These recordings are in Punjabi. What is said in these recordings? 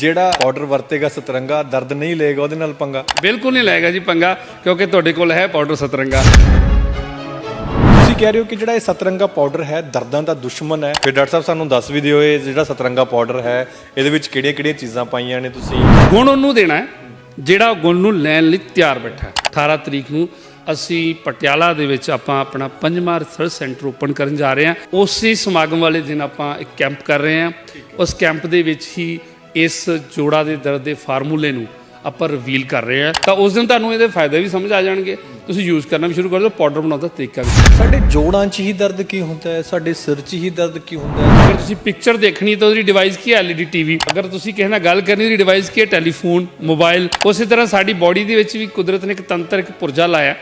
ਜਿਹੜਾ ਪਾਊਡਰ ਵਰਤੇਗਾ ਸਤਰੰਗਾ ਦਰਦ ਨਹੀਂ ਲਏਗਾ ਉਹਦੇ ਨਾਲ ਪੰਗਾ। ਬਿਲਕੁਲ ਨਹੀਂ ਲਾਏਗਾ ਜੀ ਪੰਗਾ ਕਿਉਂਕਿ ਤੁਹਾਡੇ ਕੋਲ ਹੈ ਪਾਊਡਰ ਸਤਰੰਗਾ। ਤੁਸੀਂ ਕਹਿ ਰਹੇ ਹੋ ਕਿ ਜਿਹੜਾ ਇਹ ਸਤਰੰਗਾ ਪਾਊਡਰ ਹੈ ਦਰਦਾਂ ਦਾ ਦੁਸ਼ਮਣ ਹੈ। ਫਿਰ ਡਾਕਟਰ ਸਾਹਿਬ ਸਾਨੂੰ ਦੱਸ ਵੀ ਦਿਓ ਇਹ ਜਿਹੜਾ ਸਤਰੰਗਾ ਪਾਊਡਰ ਹੈ ਇਹਦੇ ਵਿੱਚ ਕਿਹੜੀਆਂ-ਕਿਹੜੀਆਂ ਚੀਜ਼ਾਂ ਪਾਈਆਂ ਨੇ ਤੁਸੀਂ? ਗੁਣ ਉਹਨੂੰ ਦੇਣਾ ਹੈ ਜਿਹੜਾ ਗੁਣ ਨੂੰ ਲੈਣ ਲਈ ਤਿਆਰ ਬੈਠਾ ਹੈ। 18 ਤਰੀਕ ਨੂੰ ਅਸੀਂ ਪਟਿਆਲਾ ਦੇ ਵਿੱਚ ਆਪਾਂ ਆਪਣਾ ਪੰਜਵਾਂ ਰਿਸਰਚ ਸੈਂਟਰ ਓਪਨ ਕਰਨ ਜਾ ਰਹੇ ਹਾਂ। ਉਸੇ ਸਮਾਗਮ ਵਾਲੇ ਦਿਨ ਆਪਾਂ ਇੱਕ ਕੈਂਪ ਕਰ ਰਹੇ ਹਾਂ। ਉਸ ਕੈਂਪ ਦੇ ਵਿੱਚ ਹੀ ਇਸ ਜੋੜਾ ਦੇ ਦਰਦ ਦੇ ਫਾਰਮੂਲੇ ਨੂੰ ਆਪਾਂ ਰਿਵੀਲ ਕਰ ਰਹੇ ਹਾਂ। ਤਾਂ ਉਸ ਦਿਨ ਤੁਹਾਨੂੰ ਇਹਦੇ ਫਾਇਦੇ ਵੀ ਸਮਝ ਆ ਜਾਣਗੇ। ਤੁਸੀਂ ਯੂਜ਼ ਕਰਨਾ ਵੀ ਸ਼ੁਰੂ ਕਰ ਦਿਓ ਪਾਊਡਰ ਬਣਾਉਣ ਦਾ ਤਰੀਕਾ ਵੀ। ਸਾਡੇ ਜੋੜਾਂ 'ਚ ਹੀ ਦਰਦ ਕੀ ਹੁੰਦਾ ਹੈ? ਸਾਡੇ ਸਿਰ 'ਚ ਹੀ ਦਰਦ ਕੀ ਹੁੰਦਾ ਹੈ? ਅਗਰ ਤੁਸੀਂ ਪਿਕਚਰ ਦੇਖਣੀ ਤਾਂ ਉਹਦੀ ਡਿਵਾਈਸ ਕੀ ਹੈ? LED ਟੀਵੀ ਅਗਰ ਤੁਸੀਂ ਕਿਸੇ ਨਾਲ ਗੱਲ ਕਰਨੀ ਉਹਦੀ ਡਿਵਾਈਸ ਕੀ ਹੈ? ਟੈਲੀਫੋਨ ਮੋਬਾਈਲ ਉਸੇ ਤਰ੍ਹਾਂ ਸਾਡੀ ਬਾਡੀ ਦੇ ਵਿੱਚ ਵੀ ਕੁਦਰਤ ਨੇ ਇੱਕ ਤੰਤਰ ਇੱਕ ਪੁਰਜਾ ਲਾਇਆ।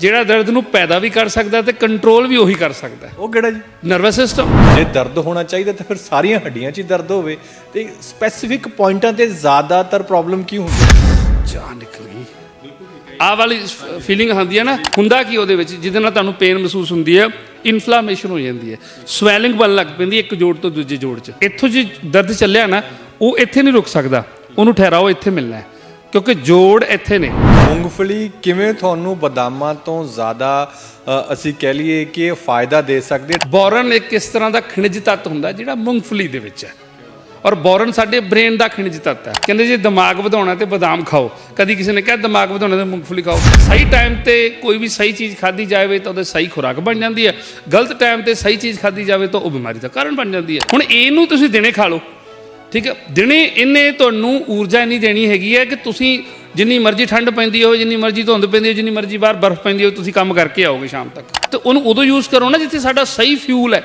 ਜਿਹੜਾ ਦਰਦ ਨੂੰ ਪੈਦਾ ਵੀ ਕਰ ਸਕਦਾ ਤੇ ਕੰਟਰੋਲ ਵੀ ਉਹੀ ਕਰ ਸਕਦਾ। ਉਹ ਕਿਹੜਾ ਜੀ? ਨਰਵਸ ਸਿਸਟਮ ਜੇ ਦਰਦ ਹੋਣਾ ਚਾਹੀਦਾ ਤਾਂ ਫਿਰ ਸਾਰੀਆਂ ਹੱਡੀਆਂ 'ਚ ਹੀ ਦਰਦ ਹੋਵੇ। ਤੇ ਸਪੈਸੀਫਿਕ ਪੁਆਇੰਟਾਂ ਤੇ ਜ਼ਿਆਦਾਤਰ ਪ੍ਰੋਬਲਮ ਕੀ ਹੁੰਦੀ? ਜਾਨ ਨਿਕਲ ਗਈ। ਆ ਵਾਲੀ ਫੀਲਿੰਗ ਆਉਂਦੀ ਹੈ ਨਾ ਹੁੰਦਾ ਕੀ ਉਹਦੇ ਵਿੱਚ? ਜਿਹਦੇ ਨਾਲ ਤੁਹਾਨੂੰ ਪੇਨ ਮਹਿਸੂਸ ਹੁੰਦੀ ਹੈ ਇਨਫਲੇਮੇਸ਼ਨ ਹੋ ਜਾਂਦੀ ਹੈ। ਸਵੈਲਿੰਗ ਬਣ ਲੱਗ ਪੈਂਦੀ ਇੱਕ ਜੋੜ ਤੋਂ ਦੂਜੇ ਜੋੜ 'ਚ। ਇੱਥੋਂ ਜੇ ਦਰਦ ਚੱਲਿਆ ਨਾ ਉਹ ਇੱਥੇ ਨਹੀਂ ਰੁਕ ਸਕਦਾ। ਉਹਨੂੰ ਠਹਿਰਾਓ ਇੱਥੇ ਮਿਲਣਾ ਹੈ। ਕਿਉਂਕਿ ਜੋੜ ਇੱਥੇ ਨੇ। ਮੂੰਗਫਲੀ ਕਿਵੇਂ ਤੁਹਾਨੂੰ ਬਦਾਮਾਂ ਤੋਂ ਜ਼ਿਆਦਾ ਅ, ਅਸੀਂ ਕਹਿ ਲਈਏ ਕਿ ਫਾਇਦਾ ਦੇ ਸਕਦੀ ਹੈ? ਬੋਰਨ ਇੱਕ ਇਸ ਤਰ੍ਹਾਂ ਦਾ ਖਣਿਜ ਤੱਤ ਹੁੰਦਾ ਜਿਹੜਾ ਮੂੰਗਫਲੀ ਦੇ ਵਿੱਚ ਹੈ। ਔਰ ਬੋਰਨ ਸਾਡੇ ਬ੍ਰੇਨ ਦਾ ਖਣਿਜ ਤੱਤ ਹੈ। ਕਹਿੰਦੇ ਜੇ ਦਿਮਾਗ ਵਧਾਉਣਾ ਤੇ ਬਦਾਮ ਖਾਓ। ਕਦੀ ਕਿਸੇ ਨੇ ਕਿਹਾ ਦਿਮਾਗ ਵਧਾਉਣਾ ਤੇ ਮੂੰਗਫਲੀ ਖਾਓ। ਸਹੀ ਟਾਈਮ ਤੇ ਕੋਈ ਵੀ ਸਹੀ ਚੀਜ਼ ਖਾਧੀ ਜਾਵੇ ਤਾਂ ਉਹਦੇ ਸਹੀ ਖੁਰਾਕ ਬਣ ਜਾਂਦੀ ਹੈ। ਗਲਤ ਟਾਈਮ ਤੇ ਸਹੀ ਚੀਜ਼ ਖਾਧੀ ਜਾਵੇ ਤਾਂ ਉਹ ਬਿਮਾਰੀ ਦਾ ਕਾਰਨ ਬਣ ਜਾਂਦੀ ਹੈ। ਹੁਣ ਇਹਨੂੰ ਤੁਸੀਂ ਦਿਨੇ ਖਾ ਲਓ। ਠੀਕ ਹੈ? ਦਿਨੇ ਇਹਨੇ ਤੁਹਾਨੂੰ ਊਰਜਾ ਨਹੀਂ ਦੇਣੀ ਹੈਗੀ ਹੈ ਕਿ ਤੁਸੀਂ ਜਿੰਨੀ ਮਰਜ਼ੀ ਠੰਡ ਪੈਂਦੀ ਹੋਵੇ, ਜਿੰਨੀ ਮਰਜ਼ੀ ਧੁੰਦ ਪੈਂਦੀ ਹੋਵੇ, ਜਿੰਨੀ ਮਰਜ਼ੀ ਬਾਹਰ ਬਰਫ਼ ਪੈਂਦੀ ਹੋਵੇ, ਤੁਸੀਂ ਕੰਮ ਕਰਕੇ ਆਓਗੇ ਸ਼ਾਮ ਤੱਕ। ਤੇ ਉਹਨੂੰ ਉਦੋਂ ਯੂਜ਼ ਕਰੋ ਨਾ ਜਿੱਥੇ ਸਾਡਾ ਸਹੀ ਫਿਊਲ ਹੈ,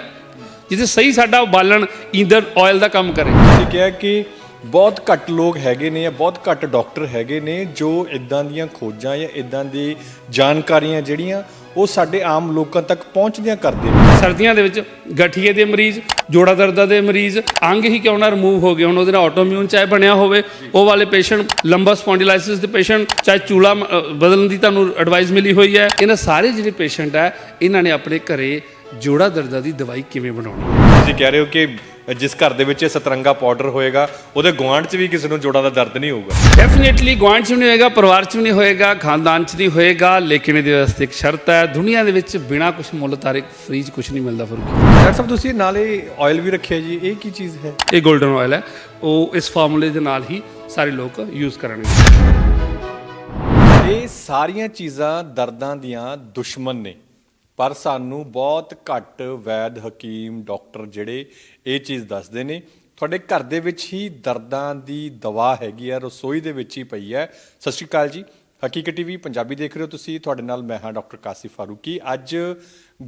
ਜਿੱਥੇ ਸਹੀ ਸਾਡਾ ਬਾਲਣ ਈਂਧਨ ਆਇਲ ਦਾ ਕੰਮ ਕਰੇ। ਤੁਸੀਂ ਕਿਹਾ ਕਿ ਬਹੁਤ ਘੱਟ ਲੋਕ ਹੈਗੇ ਨੇ ਜਾਂ ਬਹੁਤ ਘੱਟ ਡਾਕਟਰ ਹੈਗੇ ਨੇ ਜੋ ਇਦਾਂ ਦੀਆਂ ਖੋਜਾਂ ਜਾਂ ਇਦਾਂ ਦੀ ਜਾਣਕਾਰੀਆਂ ਜਿਹੜੀਆਂ ਉਹ ਸਾਡੇ ਆਮ ਲੋਕਾਂ ਤੱਕ ਪਹੁੰਚਦੀਆਂ ਕਰਦੇ ਨੇ। ਸਰਦੀਆਂ ਦੇ ਵਿੱਚ ਗਠੀਏ ਦੇ ਮਰੀਜ਼, ਜੋੜਾ ਦਰਦਾਂ ਦੇ ਮਰੀਜ਼, ਅੰਗ ਹੀ ਕਿਉਂ ਨਾ ਰਿਮੂਵ ਹੋ ਗਏ ਹੁਣ, ਉਹਦੇ ਨਾਲ ਆਟੋਇਮਿਊਨ ਚਾਹੇ ਬਣਿਆ ਹੋਵੇ, ਉਹ ਵਾਲੇ ਪੇਸ਼ੈਂਟ ਲੰਬਾ ਸਪੌਂਡਿਲਾਈਸਿਸ ਦੇ ਪੇਸ਼ੈਂਟ ਚਾਹੇ ਚੂਲਾ ਬਦਲਣ ਦੀ ਤੁਹਾਨੂੰ ਐਡਵਾਈਸ ਮਿਲੀ ਹੋਈ ਹੈ। ਇਹਨਾਂ ਸਾਰੇ ਜਿਹੜੇ ਪੇਸ਼ੈਂਟ ਹੈ ਇਹਨਾਂ ਨੇ ਆਪਣੇ ਘਰੇ ਜੋੜਾ ਦਰਦਾਂ ਦੀ ਦਵਾਈ ਕਿਵੇਂ ਬਣਾਉਣੀ? ਹੈ ਤੁਸੀਂ ਕਹਿ ਰਹੇ ਹੋ ਕਿ ਜਿਸ ਘਰ ਦੇ ਵਿੱਚ ਇਹ ਸਤਰੰਗਾ ਪਾਊਡਰ ਹੋਏਗਾ ਉਹਦੇ ਗੁਆਂਢ 'ਚ ਵੀ ਕਿਸੇ ਨੂੰ ਜੋੜਾਂ ਦਾ ਦਰਦ ਨਹੀਂ ਹੋਊਗਾ? ਡੈਫੀਨਿਟਲੀ ਗੁਆਂਢ 'ਚ ਵੀ ਨਹੀਂ ਹੋਏਗਾ ਪਰਿਵਾਰ 'ਚ ਵੀ ਨਹੀਂ ਹੋਏਗਾ ਖਾਨਦਾਨ 'ਚ ਨਹੀਂ ਹੋਏਗਾ ਲੇਕਿਨ ਇਹਦੇ ਵਾਸਤੇ ਇੱਕ ਸ਼ਰਤ ਹੈ ਦੁਨੀਆ ਦੇ ਵਿੱਚ ਬਿਨਾ ਕੁਝ ਮੁੱਲ ਤਾਰੇ ਫ੍ਰੀ 'ਚ ਕੁਝ ਨਹੀਂ ਮਿਲਦਾ ਫਰੂਕੀ। ਡਾਕਟਰ ਸਾਹਿਬ ਤੁਸੀਂ ਨਾਲੇ ਆਇਲ ਵੀ ਰੱਖਿਆ ਜੀ ਇਹ ਕੀ ਚੀਜ਼ ਹੈ? ਇਹ 골ਡਨ ਆਇਲ ਹੈ ਉਹ ਇਸ ਫਾਰਮੂਲੇ ਦੇ ਨਾਲ ਹੀ ਸਾਰੇ ਲੋਕ ਯੂਜ਼ ਕਰਨਗੇ। ਇਹ ਸਾਰੀਆਂ ਚੀਜ਼ਾਂ ਦਰਦਾਂ ਦੀਆਂ ਦੁਸ਼ਮਣ ਨੇ। ਪਰ ਸਾਨੂੰ ਬਹੁਤ ਘੱਟ ਵੈਦ ਹਕੀਮ ਡਾਕਟਰ ਜਿਹੜੇ ਇਹ ਚੀਜ਼ ਦੱਸਦੇ ਨੇ। ਤੁਹਾਡੇ ਘਰ ਦੇ ਵਿੱਚ ਹੀ ਦਰਦਾਂ ਦੀ ਦਵਾ ਹੈਗੀ ਆ, ਰਸੋਈ ਦੇ ਵਿੱਚ ਹੀ ਪਈ ਹੈ ਸਤਿ ਸ਼੍ਰੀ ਅਕਾਲ ਜੀ। ਹਕੀਕਤ ਟੀਵੀ ਪੰਜਾਬੀ ਦੇਖ ਰਹੇ ਹੋ ਤੁਸੀਂ। ਤੁਹਾਡੇ ਨਾਲ ਮੈਂ ਹਾਂ ਡਾਕਟਰ ਕਾਸਿਫ ਫਾਰੂਕੀ। ਅੱਜ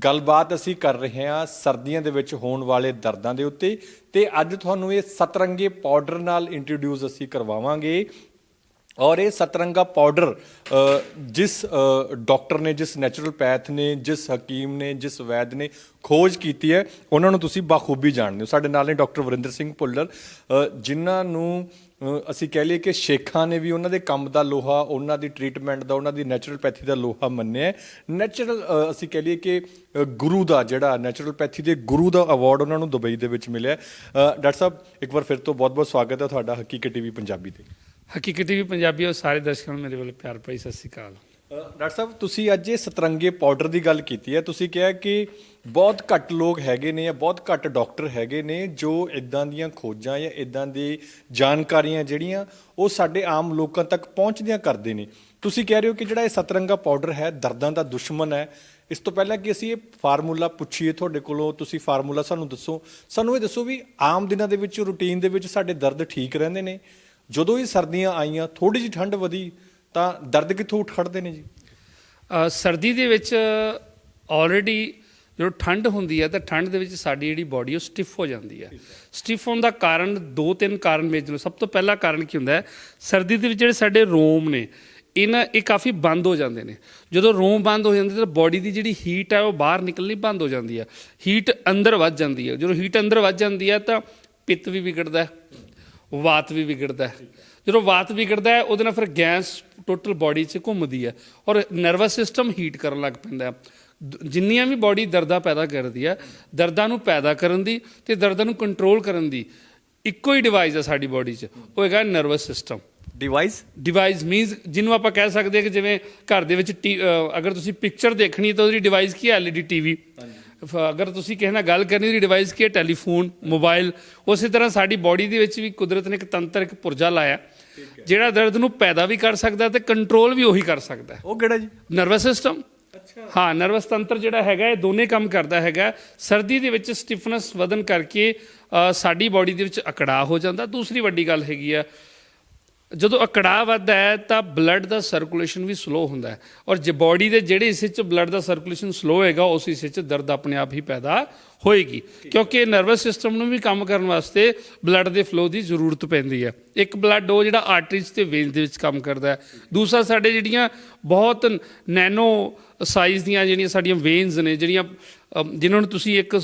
ਗੱਲਬਾਤ ਅਸੀਂ ਕਰ ਰਹੇ ਹਾਂ ਸਰਦੀਆਂ ਦੇ ਵਿੱਚ ਹੋਣ ਵਾਲੇ ਦਰਦਾਂ ਦੇ ਉੱਤੇ। ਤੇ ਅੱਜ ਤੁਹਾਨੂੰ ਇਹ ਸਤਰੰਗੇ ਪਾਊਡਰ ਨਾਲ ਇੰਟਰੋਡਿਊਸ ਅਸੀਂ ਕਰਵਾਵਾਂਗੇ। ਔਰ ਇਹ ਸਤਰੰਗਾ ਪਾਊਡਰ ਜਿਸ ਅ, ਡਾਕਟਰ ਨੇ ਜਿਸ ਨੈਚੁਰਲ ਪੈਥ ਨੇ ਜਿਸ ਹਕੀਮ ਨੇ ਜਿਸ ਵੈਦ ਨੇ ਖੋਜ ਕੀਤੀ ਹੈ ਉਹਨਾਂ ਨੂੰ ਤੁਸੀਂ ਬਾਖੂਬੀ ਜਾਣਦੇ ਹੋ। ਸਾਡੇ ਨਾਲ ਨੇ ਡਾਕਟਰ ਵਰਿੰਦਰ ਸਿੰਘ ਭੁੱਲਰ ਜਿਨ੍ਹਾਂ ਨੂੰ ਅਸੀਂ ਕਹਿ ਲਈਏ ਕਿ ਸ਼ੇਖਾਂ ਨੇ ਵੀ ਉਹਨਾਂ ਦੇ ਕੰਮ ਦਾ ਲੋਹਾ ਉਹਨਾਂ ਦੀ ਟ੍ਰੀਟਮੈਂਟ ਦਾ ਉਹਨਾਂ ਦੀ ਨੈਚੁਰਲਪੈਥੀ ਦਾ ਲੋਹਾ ਮੰਨਿਆ ਨੈਚੁਰਲ ਅਸੀਂ ਕਹਿ ਲਈਏ ਕਿ ਗੁਰੂ ਦਾ ਜਿਹੜਾ ਨੈਚੁਰਲਪੈਥੀ ਦੇ ਗੁਰੂ ਦਾ ਅਵਾਰਡ ਉਹਨਾਂ ਨੂੰ ਦੁਬਈ ਦੇ ਵਿੱਚ ਮਿਲਿਆ ਡਾਕਟਰ ਸਾਹਿਬ ਇੱਕ ਵਾਰ ਫਿਰ ਤੋਂ ਬਹੁਤ-ਬਹੁਤ ਸਵਾਗਤ ਹੈ ਤੁਹਾਡਾ ਹਕੀਕਤ ਟੀਵੀ ਪੰਜਾਬੀ ਤੇ। ਹਕੀਕਤ ਵੀ ਪੰਜਾਬੀ ਉਹ ਸਾਰੇ ਦਰਸ਼ਕਾਂ ਨੂੰ ਮੇਰੇ ਵੱਲੋਂ ਪਿਆਰ ਭਰੀ ਸਤਿ ਸ਼੍ਰੀ ਅਕਾਲ। ਡਾਕਟਰ ਸਾਹਿਬ, ਤੁਸੀਂ ਅੱਜ ਇਹ ਸਤਰੰਗੇ ਪਾਊਡਰ ਦੀ ਗੱਲ ਕੀਤੀ ਹੈ। ਤੁਸੀਂ ਕਿਹਾ ਕਿ ਬਹੁਤ ਘੱਟ ਲੋਕ ਹੈਗੇ ਨੇ ਜਾਂ ਬਹੁਤ ਘੱਟ ਡਾਕਟਰ ਹੈਗੇ ਨੇ ਜੋ ਇਦਾਂ ਦੀਆਂ ਖੋਜਾਂ ਜਾਂ ਇਦਾਂ ਦੀ ਜਾਣਕਾਰੀਆਂ ਜਿਹੜੀਆਂ ਉਹ ਸਾਡੇ ਆਮ ਲੋਕਾਂ ਤੱਕ ਪਹੁੰਚਦੀਆਂ ਕਰਦੇ ਨੇ। ਤੁਸੀਂ ਕਹਿ ਰਹੇ ਹੋ ਕਿ ਜਿਹੜਾ ਇਹ ਸਤਰੰਗਾ ਪਾਊਡਰ ਹੈ, ਦਰਦਾਂ ਦਾ ਦੁਸ਼ਮਣ ਹੈ। ਇਸ ਤੋਂ ਪਹਿਲਾਂ ਕਿ ਅਸੀਂ ਇਹ ਫਾਰਮੂਲਾ ਪੁੱਛੀਏ ਤੁਹਾਡੇ ਕੋਲੋਂ, ਤੁਸੀਂ ਫਾਰਮੂਲਾ ਸਾਨੂੰ ਦੱਸੋ। ਸਾਨੂੰ ਇਹ ਦੱਸੋ ਵੀ ਆਮ ਦਿਨਾਂ ਦੇ ਵਿੱਚ, ਰੂਟੀਨ ਦੇ ਵਿੱਚ ਸਾਡੇ ਦਰਦ ਠੀਕ ਰਹਿੰਦੇ ਨੇ। ਜਦੋਂ ਹੀ ਸਰਦੀਆਂ ਆਈਆਂ ਥੋੜੀ ਜਿਹੀ ਠੰਡ ਵਧੀ, ਤਾਂ ਦਰਦ ਕਿੱਥੋਂ ਉੱਠ ਖੜਦੇ ਨੇ ਜੀ? ਸਰਦੀ ਦੇ ਵਿੱਚ ਆਲਰੇਡੀ ਜਦੋਂ ਠੰਡ ਹੁੰਦੀ ਹੈ, ਤਾਂ ਠੰਡ ਦੇ ਵਿੱਚ ਸਾਡੀ ਜਿਹੜੀ ਬਾਡੀ ਉਹ ਸਟਿਫ ਹੋ ਜਾਂਦੀ ਹੈ। ਸਟਿਫ ਹੋਣ ਦਾ ਕਾਰਨ ਦੋ ਤਿੰਨ ਕਾਰਨ ਮੇਜਰ ਸਭ ਤੋਂ ਪਹਿਲਾ ਕਾਰਨ ਕੀ ਹੁੰਦਾ ਹੈ, ਸਰਦੀ ਦੇ ਵਿੱਚ ਜਿਹੜੇ ਸਾਡੇ ਰੋਮ ਨੇ, ਇਹਨਾਂ, ਇਹ ਕਾਫੀ ਬੰਦ ਹੋ ਜਾਂਦੇ ਨੇ। ਜਦੋਂ ਰੋਮ ਬੰਦ ਹੋ ਜਾਂਦੇ ਤਾਂ ਬਾਡੀ ਦੀ ਜਿਹੜੀ ਹੀਟ ਹੈ, ਉਹ ਬਾਹਰ ਨਿਕਲਣੀ ਬੰਦ ਹੋ ਜਾਂਦੀ ਹੈ। ਹੀਟ ਅੰਦਰ ਵੱਜ ਜਾਂਦੀ ਹੈ। ਜਦੋਂ ਹੀਟ ਅੰਦਰ ਵੱਜ ਜਾਂਦੀ ਹੈ, ਤਾਂ ਪਿੱਤ ਵੀ ਵਿਗੜਦਾ ਹੈ। ਵਾਤ ਵੀ ਵਿਗੜਦਾ ਹੈ। ਜਦੋਂ ਵਾਤ ਵਿਗੜਦਾ ਹੈ ਉਹਦੇ ਨਾਲ ਫਿਰ ਗੈਸ ਟੋਟਲ ਬਾਡੀ 'ਚ ਘੁੰਮਦੀ ਹੈ ਔਰ ਨਰਵਸ ਸਿਸਟਮ ਹੀਟ ਕਰਨ ਲੱਗ ਪੈਂਦਾ ਹੈ। ਜਿੰਨੀਆਂ ਵੀ ਬਾਡੀ ਦਰਦਾਂ ਪੈਦਾ ਕਰਦੀ ਹੈ ਦਰਦਾਂ ਨੂੰ ਪੈਦਾ ਕਰਨ ਦੀ ਤੇ ਦਰਦਾਂ ਨੂੰ ਕੰਟਰੋਲ ਕਰਨ ਦੀ ਇੱਕੋ ਹੀ ਡਿਵਾਈਸ ਹੈ ਸਾਡੀ ਬਾਡੀ 'ਚ ਉਹ ਹੈਗਾ nervous system device device means ਜਿਹਨੂੰ ਆਪਾਂ ਕਹਿ ਸਕਦੇ ਹਾਂ ਕਿ ਜਿਵੇਂ ਘਰ ਦੇ ਵਿੱਚ ਅਗਰ ਤੁਸੀਂ ਪਿਕਚਰ ਦੇਖਣੀ ਹੈ ਤਾਂ ਉਹਦੀ ਡਿਵਾਈਸ ਕੀ ਹੈ? ਐਲਈਡੀ ਟੀਵੀ ਅਗਰ ਤੁਸੀਂ ਕਿਸੇ ਨਾਲ ਗੱਲ ਕਰਨੀ ਉਹਦੀ ਡਿਵਾਈਸ ਕੀ ਹੈ? ਟੈਲੀਫੋਨ ਮੋਬਾਈਲ ਉਸੇ ਤਰ੍ਹਾਂ ਸਾਡੀ ਬਾਡੀ ਦੇ ਵਿੱਚ ਵੀ ਕੁਦਰਤ ਨੇ ਇੱਕ ਤੰਤਰ ਇੱਕ ਪੁਰਜਾ ਲਾਇਆ ਜਿਹੜਾ ਦਰਦ ਨੂੰ ਪੈਦਾ ਵੀ ਕਰ ਸਕਦਾ ਤੇ ਕੰਟਰੋਲ ਵੀ ਉਹੀ ਕਰ ਸਕਦਾ। ਉਹ ਕਿਹੜਾ ਜੀ? ਨਰਵਸ ਸਿਸਟਮ ਹਾਂ ਨਰਵਸ ਤੰਤਰ ਜਿਹੜਾ ਹੈਗਾ ਇਹ ਦੋਨੇ ਕੰਮ ਕਰਦਾ ਹੈਗਾ। ਸਰਦੀ ਦੇ ਵਿੱਚ ਸਟਿਫਨੈਸ ਵਧਨ ਕਰਕੇ ਸਾਡੀ ਬਾਡੀ ਦੇ ਵਿੱਚ ਅਕੜਾਅ ਹੋ ਜਾਂਦਾ। ਦੂਸਰੀ ਵੱਡੀ ਗੱਲ ਹੈਗੀ ਆ ਜਦੋਂ ਅਕੜਾਅ ਵੱਧਦਾ ਹੈ ਤਾਂ ਬਲੱਡ ਦਾ ਸਰਕੂਲੇਸ਼ਨ ਵੀ ਸਲੋ ਹੁੰਦਾ ਹੈ। ਔਰ ਜੇ ਬਾਡੀ ਦੇ ਜਿਹੜੇ ਹਿੱਸੇ 'ਚ ਬਲੱਡ ਦਾ ਸਰਕੂਲੇਸ਼ਨ ਸਲੋ ਹੋਏਗਾ ਉਸ ਹਿੱਸੇ 'ਚ ਦਰਦ ਆਪਣੇ ਆਪ ਹੀ ਪੈਦਾ ਹੋਏਗੀ। ਕਿਉਂਕਿ ਨਰਵਸ ਸਿਸਟਮ ਨੂੰ ਵੀ ਕੰਮ ਕਰਨ ਵਾਸਤੇ ਬਲੱਡ ਦੇ ਫਲੋ ਦੀ ਜ਼ਰੂਰਤ ਪੈਂਦੀ ਹੈ। ਇੱਕ ਬਲੱਡ ਉਹ ਜਿਹੜਾ ਆਰਟਰੀਜ਼ ਤੇ ਵੇਨਸ ਦੇ ਵਿੱਚ ਕੰਮ ਕਰਦਾ ਹੈ। ਦੂਸਰਾ ਸਾਡੇ ਜਿਹੜੀਆਂ ਬਹੁਤ ਨੈਨੋ ਸਾਈਜ਼ ਦੀਆਂ ਜਿਹੜੀਆਂ ਸਾਡੀਆਂ ਵੇਨਸ ਨੇ ਜਿਹੜੀਆਂ ਅਮ, ਜਿਨ੍ਹਾਂ ਨੂੰ ਤੁਸੀਂ ਇੱਕ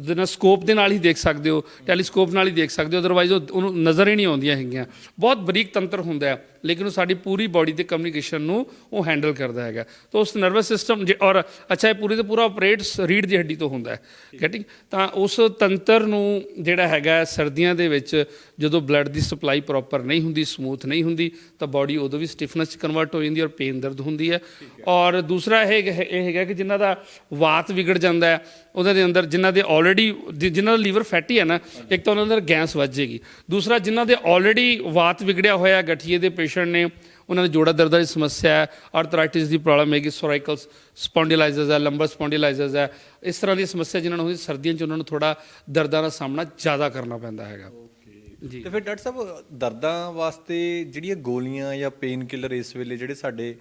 ਜਿਹਨਾਂ ਸਕੋਪ ਦੇ ਨਾਲ ਹੀ ਦੇਖ ਸਕਦੇ ਹੋ ਟੈਲੀਸਕੋਪ ਨਾਲ ਹੀ ਦੇਖ ਸਕਦੇ ਹੋ ਅਦਰਵਾਈਜ਼ ਉਹਨੂੰ ਨਜ਼ਰ ਹੀ ਨਹੀਂ ਆਉਂਦੀਆਂ ਹੈਗੀਆਂ। ਬਹੁਤ ਬਰੀਕ ਤੰਤਰ ਹੁੰਦਾ ਹੈ। ਲੇਕਿਨ ਉਹ ਸਾਡੀ ਪੂਰੀ ਬਾਡੀ ਦੇ ਕਮਿਊਨੀਕੇਸ਼ਨ ਨੂੰ ਉਹ ਹੈਂਡਲ ਕਰਦਾ ਹੈਗਾ। ਤਾਂ ਉਸ ਨਰਵਸ ਸਿਸਟਮ ਔਰ ਅੱਛਾ ਇਹ ਪੂਰੀ ਤੇ ਪੂਰਾ ਆਪਰੇਟ ਰੀੜ ਦੀ ਹੱਡੀ ਤੋਂ ਹੁੰਦਾ ਹੈ। ਗੈਟਿੰਗ ਤਾਂ ਉਸ ਤੰਤਰ ਨੂੰ ਜਿਹੜਾ ਹੈਗਾ ਸਰਦੀਆਂ ਦੇ ਵਿੱਚ ਜਦੋਂ ਬਲੱਡ ਦੀ ਸਪਲਾਈ ਪ੍ਰੋਪਰ ਨਹੀਂ ਹੁੰਦੀ ਸਮੂਥ ਨਹੀਂ ਹੁੰਦੀ ਤਾਂ ਬਾਡੀ ਉਦੋਂ ਵੀ ਸਟਿਫਨੈਸ ਚ ਕਨਵਰਟ ਹੋ ਜਾਂਦੀ ਔਰ ਪੇਨ ਦਰਦ ਹੁੰਦੀ ਹੈ। ਔਰ ਦੂਸਰਾ ਇਹ ਇਹ ਹੈਗਾ ਕਿ ਜਿਨ੍ਹਾਂ ਦਾ ਵਾਤ ਵਿਗੜ ਜਾਂਦਾ ਹੈ ਉਹਦੇ ਦੇ ਅੰਦਰ ਜਿਨ੍ਹਾਂ ਦੇ ਆਲਰੇਡੀ ਜਿਨ੍ਹਾਂ ਦਾ ਲੀਵਰ ਫੈਟੀ ਹੈ ਨਾ ਇੱਕ ਤਾਂ ਉਹਨਾਂ ਦੇ ਅੰਦਰ ਗੈਸ ਵੱਜ ਜਾਏਗੀ ਦੂਸਰਾ ਜਿਨ੍ਹਾਂ ਦੇ ਆਲਰੇਡੀ ਵਾਤ ਵਿਗੜਿਆ ਹੋਇਆ ਗਠੀਏ ਦੇ ਪੇਸ਼ੈਂਟ ਨੇ ਉਹਨਾਂ ਦੇ ਜੋੜਾ ਦਰਦਾਂ ਦੀ ਸਮੱਸਿਆ ਹੈ ਆਰਥਰਾਈਟਿਸ ਦੀ ਪ੍ਰੋਬਲਮ ਹੈਗੀ ਸੋਰਾਈਕਲ ਸਪੌਂਡਿਲਾਈਜ਼ਰਸ ਹੈ ਲੰਬਰ ਸਪੌਂਡਿਲਾਈਜ਼ਰਸ ਹੈ ਇਸ ਤਰ੍ਹਾਂ ਦੀ ਸਮੱਸਿਆ ਜਿਨ੍ਹਾਂ ਨੂੰ ਹੁੰਦੀ ਸਰਦੀਆਂ 'ਚ ਉਹਨਾਂ ਨੂੰ ਥੋੜਾ ਦਰਦਾਂ ਦਾ ਸਾਹਮਣਾ ਜ਼ਿਆਦਾ ਕਰਨਾ ਪੈਂਦਾ ਹੈਗਾ। ਜੀ। ਤੇ ਫਿਰ ਡਾਕਟਰ ਸਾਹਿਬ ਦਰਦਾਂ ਵਾਸਤੇ ਜਿਹੜੀਆਂ ਗੋਲੀਆਂ ਜਾਂ ਪੇਨ ਕਿਲਰ ਇਸ ਵੇਲੇ ਜਿਹੜੇ ਸਾਡੇ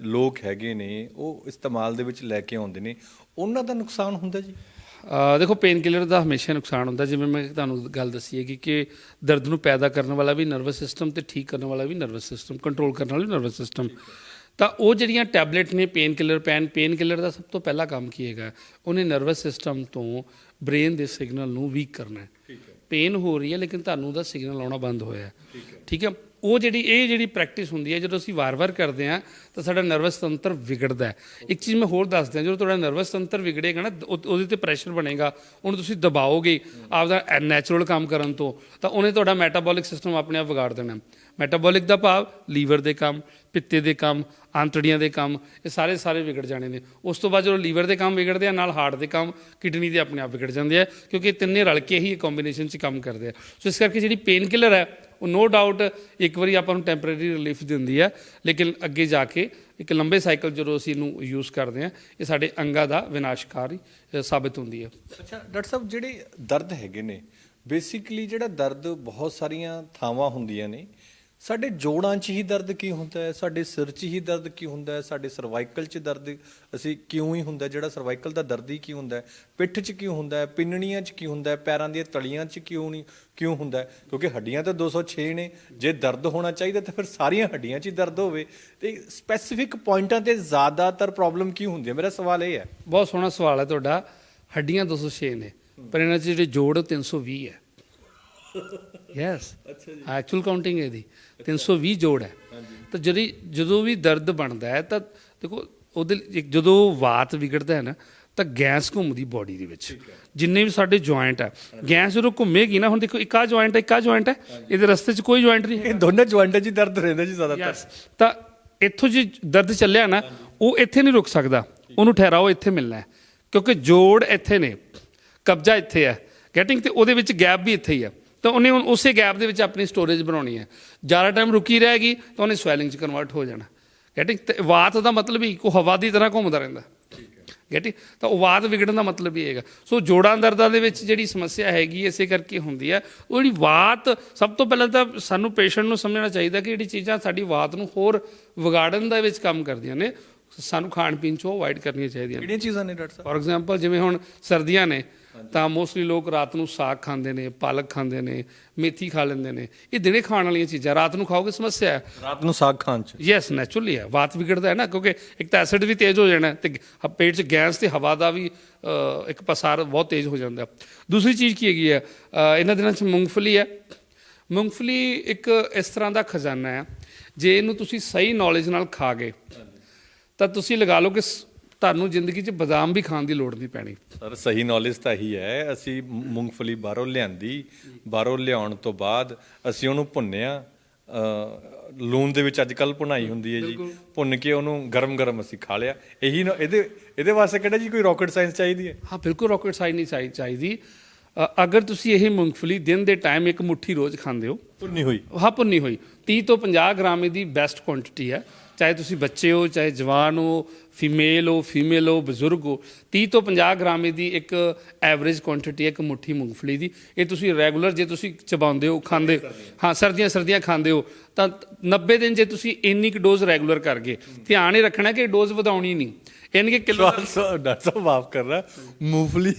ਲੋਕ ਹੈਗੇ ਨੇ ਉਹ ਇਸਤੇਮਾਲ ਦੇ ਵਿੱਚ ਲੈ ਕੇ ਆਉਂਦੇ ਨੇ ਉਹਨਾਂ ਦਾ ਨੁਕਸਾਨ ਹੁੰਦਾ ਜੀ? ਦੇਖੋ ਪੇਨ ਕਿਲਰ ਦਾ ਹਮੇਸ਼ਾ ਨੁਕਸਾਨ ਹੁੰਦਾ। ਜਿਵੇਂ ਮੈਂ ਤੁਹਾਨੂੰ ਗੱਲ ਦੱਸੀ ਹੈਗੀ ਕਿ ਦਰਦ ਨੂੰ ਪੈਦਾ ਕਰਨ ਵਾਲਾ ਵੀ ਨਰਵਸ ਸਿਸਟਮ ਤੇ ਠੀਕ ਕਰਨ ਵਾਲਾ ਵੀ ਨਰਵਸ ਸਿਸਟਮ ਕੰਟਰੋਲ ਕਰਨ ਵਾਲਾ ਵੀ ਨਰਵਸ ਸਿਸਟਮ ਤਾਂ ਉਹ ਜਿਹੜੀਆਂ ਟੈਬਲੇਟ ਨੇ pain killer pain pain killer ਦਾ ਸਭ ਤੋਂ ਪਹਿਲਾ ਕੰਮ ਕੀ ਹੈਗਾ? ਉਹਨੇ ਨਰਵਸ ਸਿਸਟਮ ਤੋਂ ਬ੍ਰੇਨ ਦੇ ਸਿਗਨਲ ਨੂੰ ਵੀਕ ਕਰਨਾ ਹੈ। ਪੇਨ ਹੋ। ਰਹੀ ਹੈ ਲੇਕਿਨ ਤੁਹਾਨੂੰ ਉਹਦਾ ਸਿਗਨਲ ਆਉਣਾ ਬੰਦ ਹੋਇਆ ਹੈ। ਠੀਕ ਹੈ? ਉਹ ਜਿਹੜੀ, ਇਹ ਜਿਹੜੀ ਪ੍ਰੈਕਟਿਸ ਹੁੰਦੀ ਹੈ, ਜਦੋਂ ਅਸੀਂ ਵਾਰ-ਵਾਰ ਕਰਦੇ ਹਾਂ, ਤਾਂ ਸਾਡਾ ਨਰਵਸ ਤੰਤਰ ਵਿਗੜਦਾ ਹੈ। ਇੱਕ ਚੀਜ਼ ਮੈਂ ਹੋਰ ਦੱਸ ਦਿਆਂ, ਜਦੋਂ ਤੁਹਾਡਾ ਨਰਵਸ ਤੰਤਰ ਵਿਗੜੇਗਾ ਨਾ, ਉਹ- ਉਹਦੇ ਤੇ ਪ੍ਰੈਸ਼ਰ ਬਣੇਗਾ, ਉਹਨੂੰ ਤੁਸੀਂ ਦਬਾਓਗੇ ਆਪਦਾ ਨੈਚੁਰਲ ਕੰਮ ਕਰਨ ਤੋਂ, ਤਾਂ ਉਹਨੇ ਤੁਹਾਡਾ ਮੈਟਾਬੋਲਿਕ ਸਿਸਟਮ ਆਪਣੇ ਆਪ ਵਿਗਾੜ ਦੇਣਾ। ਮੈਟਾਬੋਲਿਕ ਦਾ ਭਾਵ, ਲੀਵਰ ਦੇ ਕੰਮ, ਪਿੱਤੇ ਦੇ ਕੰਮ, ਆਂਤੜੀਆਂ ਦੇ ਕੰਮ, ਇਹ ਸਾਰੇ ਸਾਰੇ ਵਿਗੜ ਜਾਣੇ ਨੇ। ਉਸ ਤੋਂ ਬਾਅਦ ਜਦੋਂ ਲੀਵਰ ਦੇ ਕੰਮ ਵਿਗੜਦੇ ਆ, ਨਾਲ ਹਾਰਟ ਦੇ ਕੰਮ, ਕਿਡਨੀ ਦੇ ਆਪਣੇ ਆਪ ਵਿਗੜ ਜਾਂਦੇ ਆ, ਕਿਉਂਕਿ ਇਹ ਤਿੰਨੇ ਰਲ ਕੇ ਹੀ ਕੰਬੀਨੇਸ਼ਨ 'ਚ ਕੰਮ ਕਰਦੇ ਆ। ਸੋ ਇਸ ਕਰਕੇ ਜਿਹੜੀ ਪੇਨ ਕਿਲਰ ਹੈ ਉਹ ਨੋ ਡਾਊਟ ਇੱਕ ਵਾਰੀ ਆਪਾਂ ਨੂੰ ਟੈਂਪਰੇਰੀ ਰਿਲੀਫ ਦਿੰਦੀ ਹੈ ਲੇਕਿਨ ਅੱਗੇ ਜਾ ਕੇ ਇੱਕ ਲੰਬੇ ਸਾਈਕਲ ਜਦੋਂ ਅਸੀਂ ਇਹਨੂੰ ਯੂਜ਼ ਕਰਦੇ ਆ, ਇਹ ਸਾਡੇ ਅੰਗਾਂ ਦਾ ਵਿਨਾਸ਼ਕਾਰੀ ਸਾਬਿਤ ਹੁੰਦੀ ਹੈ ਅੱਛਾ, ਡਾਕਟਰ ਸਾਹਿਬ, ਜਿਹੜੇ ਦਰਦ ਹੈਗੇ ਨੇ ਬੇਸਿਕਲੀ ਜਿਹੜਾ ਦਰਦ ਬਹੁਤ ਸਾਰੀਆਂ ਥਾਵਾਂ ਹੁੰਦੀਆਂ ਨੇ ਸਾਡੇ ਜੋੜਾਂ 'ਚ ਹੀ ਦਰਦ ਕੀ ਹੁੰਦਾ ਹੈ? ਸਾਡੇ ਸਿਰ 'ਚ ਹੀ ਦਰਦ ਕੀ ਹੁੰਦਾ ਹੈ? ਸਾਡੇ ਸਰਵਾਈਕਲ 'ਚ ਦਰਦ ਅਸੀਂ ਕਿਉਂ ਹੀ ਹੁੰਦਾ ਜਿਹੜਾ ਸਰਵਾਈਕਲ ਦਾ ਦਰਦ ਹੀ ਕੀ ਹੁੰਦਾ ਹੈ? ਪਿੱਠ 'ਚ ਕਿਉਂ ਹੁੰਦਾ ਹੈ? ਪਿੰਨਣੀਆਂ 'ਚ ਕੀ ਹੁੰਦਾ ਹੈ? ਪੈਰਾਂ ਦੀਆਂ ਤਲੀਆਂ 'ਚ ਕਿਉਂ ਨਹੀਂ ਕਿਉਂ ਹੁੰਦਾ ਹੈ? ਕਿਉਂਕਿ ਹੱਡੀਆਂ ਤਾਂ 206 ਨੇ। ਜੇ ਦਰਦ ਹੋਣਾ ਚਾਹੀਦਾ ਤਾਂ ਫਿਰ ਸਾਰੀਆਂ ਹੱਡੀਆਂ 'ਚ ਹੀ ਦਰਦ ਹੋਵੇ। ਤੇ ਸਪੈਸੀਫਿਕ ਪੁਆਇੰਟਾਂ ਤੇ ਜ਼ਿਆਦਾਤਰ ਪ੍ਰੋਬਲਮ ਕੀ ਹੁੰਦੀ ਹੈ? ਮੇਰਾ ਸਵਾਲ ਇਹ ਹੈ। ਬਹੁਤ ਸੋਹਣਾ ਸਵਾਲ ਹੈ ਤੁਹਾਡਾ। ਹੱਡੀਆਂ 206 ਨੇ ਪਰ ਇਹਨਾਂ 'ਚ ਜਿਹੜੇ ਜੋੜ ਉਹ 320 ਹੈ। ਯੈਸ ਅੱਛਾ ਜੀ। ਐਕਚੁਅਲ ਕਾਊਂਟਿੰਗ ਇਹਦੀ। 320 ਜੋੜ ਹੈ। ਤਾਂ ਜਿਹੜੀ ਜਦੋਂ ਵੀ ਦਰਦ ਬਣਦਾ ਹੈ ਤਾਂ ਦੇਖੋ ਉਹਦੇ ਜਦੋਂ ਵਾਤ ਵਿਗੜਦਾ ਹੈ ਨਾ ਤਾਂ ਗੈਸ ਘੁੰਮਦੀ ਬਾਡੀ ਦੇ ਵਿੱਚ। ਜਿੰਨੇ ਵੀ ਸਾਡੇ ਜੁਆਇੰਟ ਹੈ ਗੈਸ ਜਦੋਂ ਘੁੰਮੇਗੀ ਨਾ ਹੁਣ ਦੇਖੋ ਇੱਕ ਆ ਜੁਆਇੰਟ ਹੈ ਇੱਕ ਆ ਜੁਆਇੰਟ ਹੈ ਇਹਦੇ ਰਸਤੇ 'ਚ ਕੋਈ ਜੁਆਇੰਟ ਨਹੀਂ ਹੈ ਇਹ ਦੋਨੇ ਜੁਆਇੰਟਾਂ 'ਚ ਹੀ ਦਰਦ ਰਹਿੰਦਾ ਜੀ ਜ਼ਿਆਦਾਤਰ। ਤਾਂ ਇੱਥੋਂ ਜੇ ਦਰਦ ਚੱਲਿਆ ਨਾ ਉਹ ਇੱਥੇ ਨਹੀਂ ਰੁਕ ਸਕਦਾ। ਉਹਨੂੰ ਠਹਿਰਾਓ ਇੱਥੇ ਮਿਲਣਾ ਕਿਉਂਕਿ ਜੋੜ ਇੱਥੇ ਨੇ ਕਬਜ਼ਾ ਇੱਥੇ ਹੈ। ਗੈਟਿੰਗ ਤੇ ਉਹਦੇ ਵਿੱਚ ਗੈਪ ਵੀ ਇੱਥੇ ਹੀ ਹੈ। ਤਾਂ ਉਹਨੇ ਹੁਣ ਉਸੇ ਗੈਪ ਦੇ ਵਿੱਚ ਆਪਣੀ ਸਟੋਰੇਜ ਬਣਾਉਣੀ ਹੈ। ਜ਼ਿਆਦਾ ਟਾਈਮ ਰੁਕੀ ਰਹੇਗੀ ਤਾਂ ਉਹਨੇ ਸਵੈਲਿੰਗ 'ਚ ਕਨਵਰਟ ਹੋ ਜਾਣਾ। ਗੈਟਿੰਗ ਤੇ ਵਾਤ ਦਾ ਮਤਲਬ ਹੀ ਕੋ ਹਵਾ ਦੀ ਤਰ੍ਹਾਂ ਘੁੰਮਦਾ ਰਹਿੰਦਾ। ਗੈਟਿੰਗ ਤਾਂ ਉਹ ਵਾਤ ਵਿਗੜਨ ਦਾ ਮਤਲਬ ਹੀ ਹੈਗਾ। ਸੋ ਜੋੜਾਂ ਦਰਦਾਂ ਦੇ ਵਿੱਚ ਜਿਹੜੀ ਸਮੱਸਿਆ ਹੈਗੀ ਇਸੇ ਕਰਕੇ ਹੁੰਦੀ ਹੈ। ਉਹ ਜਿਹੜੀ ਵਾਤ ਸਭ ਤੋਂ ਪਹਿਲਾਂ ਤਾਂ ਸਾਨੂੰ ਪੇਸ਼ੈਂਟ ਨੂੰ ਸਮਝਣਾ ਚਾਹੀਦਾ ਕਿ ਜਿਹੜੀ ਚੀਜ਼ਾਂ ਸਾਡੀ ਵਾਤ ਨੂੰ ਹੋਰ ਵਿਗਾੜਨ ਦੇ ਵਿੱਚ ਕੰਮ ਕਰਦੀਆਂ ਨੇ ਸਾਨੂੰ ਖਾਣ ਪੀਣ ਚੋਂ ਅਵੋਇਡ ਕਰਨੀਆਂ ਚਾਹੀਦੀਆਂ ਕਿਹੜੀਆਂ ਚੀਜ਼ਾਂ ਨੇ ਡਾਕਟਰ ਸਾਹਿਬ? ਫੋਰ ਐਗਜ਼ਾਮਪਲ ਜਿਵੇਂ ਹੁਣ ਸਰਦੀਆਂ ਨੇ ਤਾਂ ਮੋਸਟਲੀ ਲੋਕ ਰਾਤ ਨੂੰ ਸਾਗ ਖਾਂਦੇ ਨੇ ਪਾਲਕ ਖਾਂਦੇ ਨੇ ਮੇਥੀ ਖਾ ਲੈਂਦੇ ਨੇ। ਇਹ ਦਿਨੇ ਖਾਣ ਵਾਲੀਆਂ ਚੀਜ਼ਾਂ। ਰਾਤ ਨੂੰ ਖਾਓਗੇ ਸਮੱਸਿਆ ਹੈ। ਰਾਤ ਨੂੰ ਸਾਗ ਖਾਣ 'ਚ? ਯੈਸ ਨੈਚੁਰਲੀ ਹੈ। ਵਾਤ ਵਿਗੜਦਾ ਹੈ ਨਾ ਕਿਉਂਕਿ ਇੱਕ ਤਾਂ ਐਸਿਡ ਵੀ ਤੇਜ਼ ਹੋ ਜਾਣਾ ਤੇ ਪੇਟ 'ਚ ਗੈਸ ਤੇ ਹਵਾ ਦਾ ਵੀ ਇੱਕ ਪਸਾਰ ਬਹੁਤ ਤੇਜ਼ ਹੋ ਜਾਂਦਾ। ਦੂਸਰੀ ਚੀਜ਼ ਕੀ ਹੈਗੀ ਹੈ? ਇਹਨਾਂ ਦਿਨਾਂ 'ਚ ਮੂੰਗਫਲੀ ਹੈ। ਮੂੰਗਫਲੀ ਇੱਕ ਇਸ ਤਰ੍ਹਾਂ ਦਾ ਖਜ਼ਾਨਾ ਹੈ ਜੇ ਇਹਨੂੰ ਤੁਸੀਂ ਸਹੀ ਨੌਲੇਜ ਨਾਲ ਖਾ ਗਏ ਤਾਂ ਤੁਸੀਂ ਲਗਾ ਲਓ ਕਿ ਤੁਹਾਨੂੰ ਜ਼ਿੰਦਗੀ 'ਚ ਬਦਾਮ ਵੀ ਖਾਣ ਦੀ ਲੋੜ ਨਹੀਂ ਪੈਣੀ। ਸਰ ਸਹੀ ਨੌਲੇਜ ਤਾਂ ਇਹੀ ਹੈ ਅਸੀਂ ਮੂੰਗਫਲੀ ਬਾਹਰੋਂ ਲਿਆਂਦੀ ਬਾਹਰੋਂ ਲਿਆਉਣ ਤੋਂ ਬਾਅਦ ਅਸੀਂ ਉਹਨੂੰ ਭੁੰਨਿਆ ਲੂਣ ਦੇ ਵਿੱਚ ਅੱਜ ਕੱਲ ਭੁਨਾਈ ਹੁੰਦੀ ਹੈ ਜੀ। ਭੁੰਨ ਕੇ ਉਹਨੂੰ ਗਰਮ-ਗਰਮ ਅਸੀਂ ਖਾ ਲਿਆ। ਇਹੀ ਇਹਦੇ ਇਹਦੇ ਵਾਸਤੇ ਕਿਹੜਾ ਜੀ ਕੋਈ ਰਾਕਟ ਸਾਇੰਸ ਚਾਹੀਦੀ ਹੈ? ਹਾਂ ਬਿਲਕੁਲ ਰਾਕਟ ਸਾਇੰਸ ਨਹੀਂ ਚਾਹੀ- ਚਾਹੀਦੀ। ਅਗਰ ਤੁਸੀਂ ਇਹ ਮੂੰਗਫਲੀ ਦਿਨ ਦੇ ਟਾਈਮ ਇੱਕ ਮੁੱਠੀ ਰੋਜ਼ ਖਾਂਦੇ ਹੋ। ਭੁੰਨੀ ਹੋਈ। ਹਾਂ ਭੁੰਨੀ ਹੋਈ। 30 ਤੋਂ 50 ਗ੍ਰਾਮ ਇਹਦੀ ਬੈਸਟ ਕੁਆਂਟੀਟੀ ਹੈ। ਚਾਹੇ ਤੁਸੀਂ ਬੱਚੇ ਹੋ ਚਾਹੇ ਜਵਾਨ ਹੋ ਫੀਮੇਲ ਹੋ ਫੀਮੇਲ ਹੋ ਬਜ਼ੁਰਗ ਹੋ 30 ਤੋਂ 50 ਗ੍ਰਾਮ ਇਹਦੀ ਇੱਕ ਐਵਰੇਜ ਕੁਆਂਟੀਟੀ ਹੈ ਇੱਕ ਮੁੱਠੀ ਮੂੰਗਫਲੀ ਦੀ। ਇਹ ਤੁਸੀਂ ਰੈਗੂਲਰ ਜੇ ਤੁਸੀਂ ਚਬਾਉਂਦੇ ਹੋ ਖਾਂਦੇ ਹਾਂ ਸਰਦੀਆਂ ਸਰਦੀਆਂ ਖਾਂਦੇ ਹੋ ਤਾਂ 90 ਦਿਨ ਜੇ ਤੁਸੀਂ ਇੰਨੀ ਕੁ ਡੋਜ਼ ਰੈਗੂਲਰ ਕਰ ਗਏ ਧਿਆਨ ਇਹ ਰੱਖਣਾ ਕਿ ਡੋਜ਼ ਵਧਾਉਣੀ ਨਹੀਂ। ਯਾਨੀ ਕਿ ਕਿਲੋ ਡਾਕਟਰ ਸਾਹਿਬ ਮਾਫ ਕਰਨਾ ਮੂੰਗਫਲੀ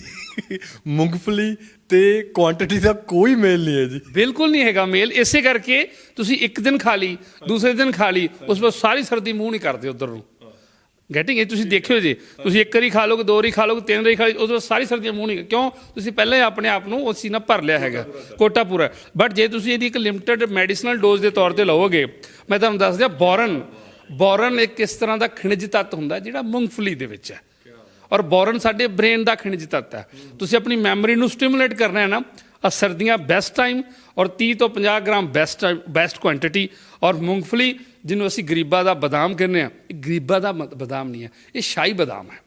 ਮੂੰਗਫਲੀ ਤੇ ਕੁਆਂਟੀਟੀ ਦਾ ਕੋਈ ਮੇਲ ਨਹੀਂ ਹੈ ਜੀ। ਬਿਲਕੁਲ ਨਹੀਂ ਹੈਗਾ ਮੇਲ ਇਸੇ ਕਰਕੇ ਤੁਸੀਂ ਇੱਕ ਦਿਨ ਖਾ ਲਈ ਦੂਸਰੇ ਦਿਨ ਖਾ ਲਈ ਉਸ ਤੋਂ ਸਾਰੀ ਸਰਦੀ ਮੂੰਹ ਨਹੀਂ ਕਰਦੇ ਉਧਰ ਨੂੰ। ਗੈਟਿੰਗ ਇਹ ਤੁਸੀਂ ਦੇਖਿਓ ਜੀ। ਤੁਸੀਂ ਇੱਕ ਵਾਰੀ ਖਾ ਲੋਗੇ ਦੋ ਵਾਰੀ ਖਾ ਲੋਗੇ ਤਿੰਨ ਵਾਰੀ ਖਾ ਲਈ ਉਸ ਸਾਰੀ ਸਰਦੀਆਂ ਮੂੰਹ ਨਹੀਂ ਕਿਉਂ? ਤੁਸੀਂ ਪਹਿਲਾਂ ਹੀ ਆਪਣੇ ਆਪ ਨੂੰ ਉਸ ਚੀਜ਼ ਨਾਲ ਭਰ ਲਿਆ ਹੈਗਾ। ਕੋਟਾ ਪੂਰਾ। ਬਟ ਜੇ ਤੁਸੀਂ ਇਹਦੀ ਇੱਕ ਲਿਮਟਿਡ ਮੈਡੀਸਨਲ ਡੋਜ਼ ਦੇ ਤੌਰ ਤੇ ਲਵੋਗੇ, ਮੈਂ ਤੁਹਾਨੂੰ ਦੱਸ ਦਿਆਂ, ਬੋਰਨ। ਬੋਰਨ ਇੱਕ ਇਸ ਤਰ੍ਹਾਂ ਦਾ ਖਣਿਜ ਤੱਤ ਹੁੰਦਾ ਜਿਹੜਾ ਮੂੰਗਫਲੀ ਦੇ ਵਿੱਚ ਹੈ। ਔਰ ਬੋਰਨ ਸਾਡੇ ਬ੍ਰੇਨ ਦਾ ਖਣਿਜ ਤੱਤ ਹੈ। ਤੁਸੀਂ ਆਪਣੀ ਮੈਮਰੀ ਨੂੰ ਸਟਿਮੂਲੇਟ ਕਰਨਾ ਹੈ ਨਾ ਆ ਸਰਦੀਆਂ ਬੈਸਟ ਟਾਈਮ ਔਰ 30 ਤੋਂ 50 ਗ੍ਰਾਮ ਬੈਸਟ ਬੈਸਟ ਕੁਆਂਟੀਟੀ ਔਰ ਮੂੰਗਫਲੀ ਜਿਹਨੂੰ ਅਸੀਂ ਗਰੀਬਾਂ ਦਾ ਬਦਾਮ ਕਹਿੰਦੇ ਆ ਇਹ ਗਰੀਬਾਂ ਦਾ ਬਦਾਮ ਨਹੀਂ ਹੈ। ਇਹ ਸ਼ਾਹੀ ਬਦਾਮ ਹੈ।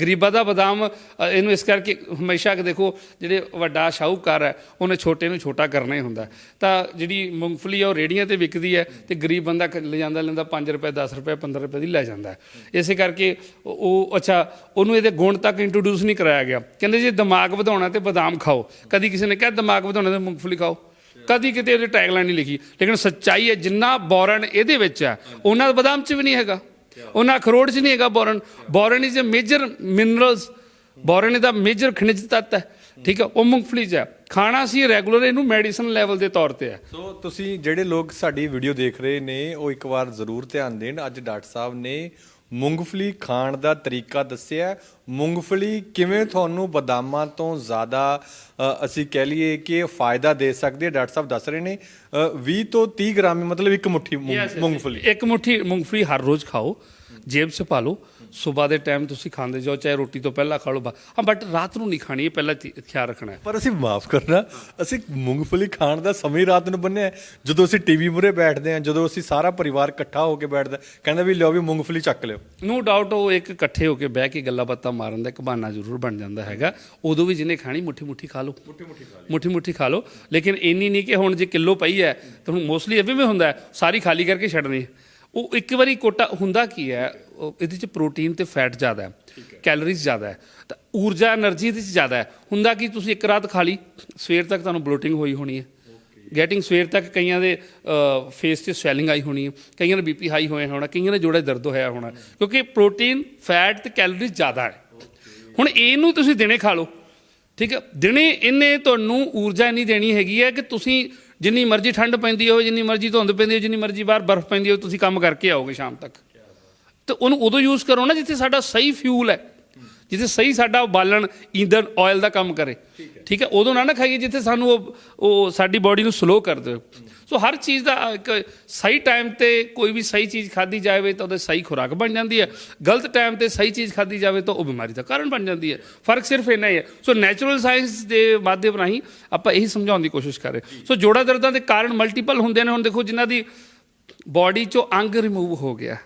ਗਰੀਬਾਂ ਦਾ ਬਦਾਮ ਇਹਨੂੰ ਇਸ ਕਰਕੇ ਹਮੇਸ਼ਾ ਕਿ ਦੇਖੋ, ਜਿਹੜੇ ਵੱਡਾ ਸ਼ਾਹੂਕਾਰ ਹੈ, ਉਹਨੇ ਛੋਟੇ ਨੂੰ ਛੋਟਾ ਕਰਨਾ ਹੀ ਹੁੰਦਾ ਤਾਂ ਜਿਹੜੀ ਮੂੰਗਫਲੀ ਆ, ਉਹ ਰੇੜੀਆਂ ਤੇ ਵਿਕਦੀ ਹੈ ਤੇ ਗਰੀਬ ਬੰਦਾ ਕ- ਲੈ ਜਾਂਦਾ, ਲੈਂਦਾ 5 ਰੁਪਏ 10 ਰੁਪਏ 15 ਰੁਪਏ ਦੀ ਲੈ ਜਾਂਦਾ ਇਸੇ ਕਰਕੇ ਉਹ- ਉਹ, ਅੱਛਾ, ਉਹਨੂੰ ਇਹਦੇ ਗੁਣ ਤੱਕ ਇੰਟਰੋਡਿਊਸ ਨਹੀਂ ਕਰਾਇਆ ਗਿਆ। ਕਹਿੰਦੇ ਜੇ ਦਿਮਾਗ ਵਧਾਉਣਾ ਤੇ ਬਦਾਮ ਖਾਓ। ਕਦੀ ਕਿਸੇ ਨੇ ਕਿਹਾ, ਦਿਮਾਗ ਵਧਾਉਣਾ ਤੇ ਮੂੰਗਫਲੀ ਖਾਓ। ਕਦੀ ਕਿਤੇ ਉਹਦੀ ਟੈਗਲਾਈਨ ਨਹੀਂ ਲਿਖੀ। ਲੇਕਿਨ ਸੱਚਾਈ ਹੈ, ਜਿੰਨਾ ਬੋਰਨ ਇਹਦੇ ਵਿੱਚ ਹੈ, ਉਹਨਾਂ ਬਦਾਮ 'ਚ ਵੀ ਨਹੀਂ ਹੈਗਾ। ਉਹਨਾਂ ਅਖਰੋਟ 'ਚ ਨਹੀਂ ਹੈਗਾ boron. Boron is a major minerals boron ਇਹਦਾ ਮੇਜਰ ਖਣਿਜ ਤੱਤ ਹੈ। ਠੀਕ ਹੈ, ਉਹ ਮੂੰਗਫਲੀ 'ਚ ਹੈ। ਖਾਣਾ ਸੀ ਰੈਗੂਲਰ ਇਹਨੂੰ ਮੈਡੀਸਨ ਲੈਵਲ ਦੇ ਤੌਰ ਤੇ ਹੈ। ਸੋ ਤੁਸੀਂ ਜਿਹੜੇ ਲੋਕ ਸਾਡੀ ਵੀਡੀਓ ਦੇਖ ਰਹੇ ਨੇ ਉਹ ਇੱਕ ਵਾਰ ਜ਼ਰੂਰ ਧਿਆਨ ਦੇਣ। ਅੱਜ ਡਾਕਟਰ ਸਾਹਿਬ ਨੇ ਮੂੰਗਫਲੀ ਖਾਣ ਦਾ ਤਰੀਕਾ ਦੱਸਿਆ। ਮੂੰਗਫਲੀ ਕਿਵੇਂ ਤੁਹਾਨੂੰ ਬਦਾਮਾਂ ਤੋਂ ਜ਼ਿਆਦਾ ਅਸੀਂ ਕਹਿ ਲਈਏ ਕਿ ਫਾਇਦਾ ਦੇ ਸਕਦੀ ਹੈ? ਡਾਕਟਰ ਸਾਹਿਬ ਦੱਸ ਰਹੇ ਨੇ ਅ, 20 ਤੋਂ 30 ਗ੍ਰਾਮ ਮਤਲਬ ਇੱਕ ਮੁੱਠੀ ਮੂੰਗ- ਮੂੰਗਫਲੀ। ਇੱਕ ਮੁੱਠੀ ਮੂੰਗਫਲੀ ਹਰ ਰੋਜ਼ ਖਾਓ। ਜੇਬ 'ਚ ਪਾ ਲਓ। ਸਵੇਰ ਦੇ ਟਾਈਮ ਤੁਸੀਂ ਖਾਂਦੇ ਜਾਓ ਚਾਹੇ ਰੋਟੀ ਤੋਂ ਪਹਿਲਾਂ ਖਾ ਲਓ ਬਾ- ਹਾਂ ਬਟ ਰਾਤ ਨੂੰ ਨਹੀਂ ਖਾਣੀ ਇਹ ਪਹਿਲਾਂ ਧੀ- ਖਿਆਲ ਰੱਖਣਾ ਹੈ। ਪਰ ਅਸੀਂ ਮਾਫ ਕਰਨਾ ਅਸੀਂ ਮੂੰਗਫਲੀ ਖਾਣ ਦਾ ਸਮਾਂ ਹੀ ਰਾਤ ਨੂੰ ਬੰਨਿਆ ਹੈ। ਜਦੋਂ ਅਸੀਂ ਟੀਵੀ ਮੂਰੇ ਬੈਠਦੇ ਹਾਂ ਜਦੋਂ ਅਸੀਂ ਸਾਰਾ ਪਰਿਵਾਰ ਇਕੱਠਾ ਹੋ ਕੇ ਬੈਠਦਾ ਕਹਿੰਦਾ ਵੀ ਲਿਓ ਵੀ ਮੂੰਗਫਲੀ ਚੱਕ ਲਿਓ। ਨੋ ਡਾਊਟ ਉਹ ਇੱਕ ਇਕੱਠੇ ਹੋ ਕੇ ਬਹਿ ਕੇ ਗੱਲਾਂ ਬਾਤਾਂ ਮਾਰਨ ਦਾ ਇੱਕ ਬਹਾਨਾ ਜ਼ਰੂਰ ਬਣ ਜਾਂਦਾ ਹੈਗਾ। ਉਦੋਂ ਵੀ ਜਿਹਨੇ ਖਾਣੀ ਮੁੱਠੀ ਮੁੱਠੀ ਖਾ ਲਓ। ਮੁੱਠੀ ਮੁੱਠੀ ਖਾ ਮੁੱਠੀ ਮੁੱਠੀ ਖਾ ਲਓ। ਲੇਕਿਨ ਇੰਨੀ ਨਹੀਂ ਕਿ ਹੁਣ ਜੇ ਕਿਲੋ ਪਈ ਹੈ ਤਾਂ ਹੁਣ ਮੋਸਟਲੀ ਇਹ ਵੀ ਹੁੰਦਾ ਹੈ, ਸਾਰੀ ਖਾਲੀ ਕਰਕੇ ਛੱਡਣੀ ਉਹ ਇੱਕ ਵਾਰੀ ਕੋਟਾ ਹੁੰਦਾ ਕੀ ਹੈ? ਇਹਦੇ ਚ ਪ੍ਰੋਟੀਨ ਤੇ ਫੈਟ ਜ਼ਿਆਦਾ ਹੈ ਕੈਲਰੀਜ਼ ਜ਼ਿਆਦਾ ਹੈ ਤਾਂ ਊਰਜਾ એનર્ਜੀ ਇਹਦੇ ਚ ਜ਼ਿਆਦਾ ਹੈ। ਹੁੰਦਾ ਕੀ ਤੁਸੀਂ ਇੱਕ ਰਾਤ ਖਾ ਲਈ ਸਵੇਰ ਤੱਕ ਤੁਹਾਨੂੰ ਬਲੋਟਿੰਗ ਹੋਈ ਹੋਣੀ ਹੈ। ਗੈਟਿੰਗ ਸਵੇਰ ਤੱਕ ਕਈਆਂ ਦੇ ਫੇਸ 'ਚ ਸਵੈਲਿੰਗ ਆਈ ਹੋਣੀ ਹੈ ਕਈਆਂ ਦਾ ਬੀਪੀ ਹਾਈ ਹੋਏ ਹੋਣਾ ਕਈਆਂ ਦੇ ਜੋੜੇ ਦਰਦ ਹੋਇਆ ਹੋਣਾ ਕਿਉਂਕਿ ਪ੍ਰੋਟੀਨ ਫੈਟ ਤੇ ਕੈਲਰੀਜ਼ ਜ਼ਿਆਦਾ ਹੈ। ਹੁਣ ਇਹਨੂੰ ਤੁਸੀਂ ਦਿਨੇ ਖਾ ਲਓ ਠੀਕ ਹੈ? ਦਿਨੇ ਇਹਨੇ ਤੁਹਾਨੂੰ ਊਰਜਾ ਨਹੀਂ ਦੇਣੀ ਹੈਗੀ ਹੈ ਕਿ ਤੁਸੀਂ ਜਿੰਨੀ ਮਰਜ਼ੀ ਠੰਡ ਪੈਂਦੀ ਹੋਵੇ ਜਿੰਨੀ ਮਰਜ਼ੀ ਧੁੰਦ ਪੈਂਦੀ ਹੋਵੇ ਜਿੰਨੀ ਮਰਜ਼ੀ ਬਾਹਰ ਬਰਫ਼ ਪੈਂਦੀ ਹੋਵੇ ਤੁਸੀਂ ਕੰਮ ਕਰਕੇ ਆਓਗੇ ਸ਼ਾਮ ਤੱਕ। ਤੇ ਉਹਨੂੰ ਉਦੋਂ ਯੂਜ਼ ਕਰੋ ਨਾ ਜਿੱਥੇ ਸਾਡਾ ਸਹੀ ਫਿਊਲ ਹੈ ਜਿੱਥੇ ਸਹੀ ਸਾਡਾ ਬਾਲਣ ਈਂਧਨ ਆਇਲ ਦਾ ਕੰਮ ਕਰੇ। ਠੀਕ ਹੈ। ਉਦੋਂ ਨਾ ਨਾ ਖਾਈਏ ਜਿੱਥੇ ਸਾਨੂੰ ਉਹ ਉਹ ਸਾਡੀ ਬਾਡੀ ਨੂੰ ਸਲੋ ਕਰ ਦੇ ਸੋ ਹਰ ਚੀਜ਼ ਦਾ ਇੱਕ ਸਹੀ ਟਾਈਮ ਤੇ ਕੋਈ ਵੀ ਸਹੀ ਚੀਜ਼ ਖਾਧੀ ਜਾਵੇ ਤਾਂ ਉਹਦੇ ਸਹੀ ਖੁਰਾਕ ਬਣ ਜਾਂਦੀ ਹੈ। ਗਲਤ ਟਾਈਮ ਤੇ ਸਹੀ ਚੀਜ਼ ਖਾਧੀ ਜਾਵੇ ਤਾਂ ਉਹ ਬਿਮਾਰੀ ਦਾ ਕਾਰਨ ਬਣ ਜਾਂਦੀ ਹੈ। ਫ਼ਰਕ ਸਿਰਫ ਇੰਨਾ ਹੀ ਹੈ। ਸੋ ਨੈਚੁਰਲ ਸਾਇੰਸ ਦੇ ਮਾਧਿਅਮ ਰਾਹੀਂ ਆਪਾਂ ਇਹੀ ਸਮਝਾਉਣ ਦੀ ਕੋਸ਼ਿਸ਼ ਕਰ ਰਹੇ ਸੋ ਜੋੜਾ ਦਰਦਾਂ ਦੇ ਕਾਰਨ ਮਲਟੀਪਲ ਹੁੰਦੇ ਨੇ। ਹੁਣ ਦੇਖੋ ਜਿਨ੍ਹਾਂ ਦੀ ਬਾਡੀ ਚੋਂ ਅੰਗ ਰਿਮੂਵ ਹੋ ਗਿਆ,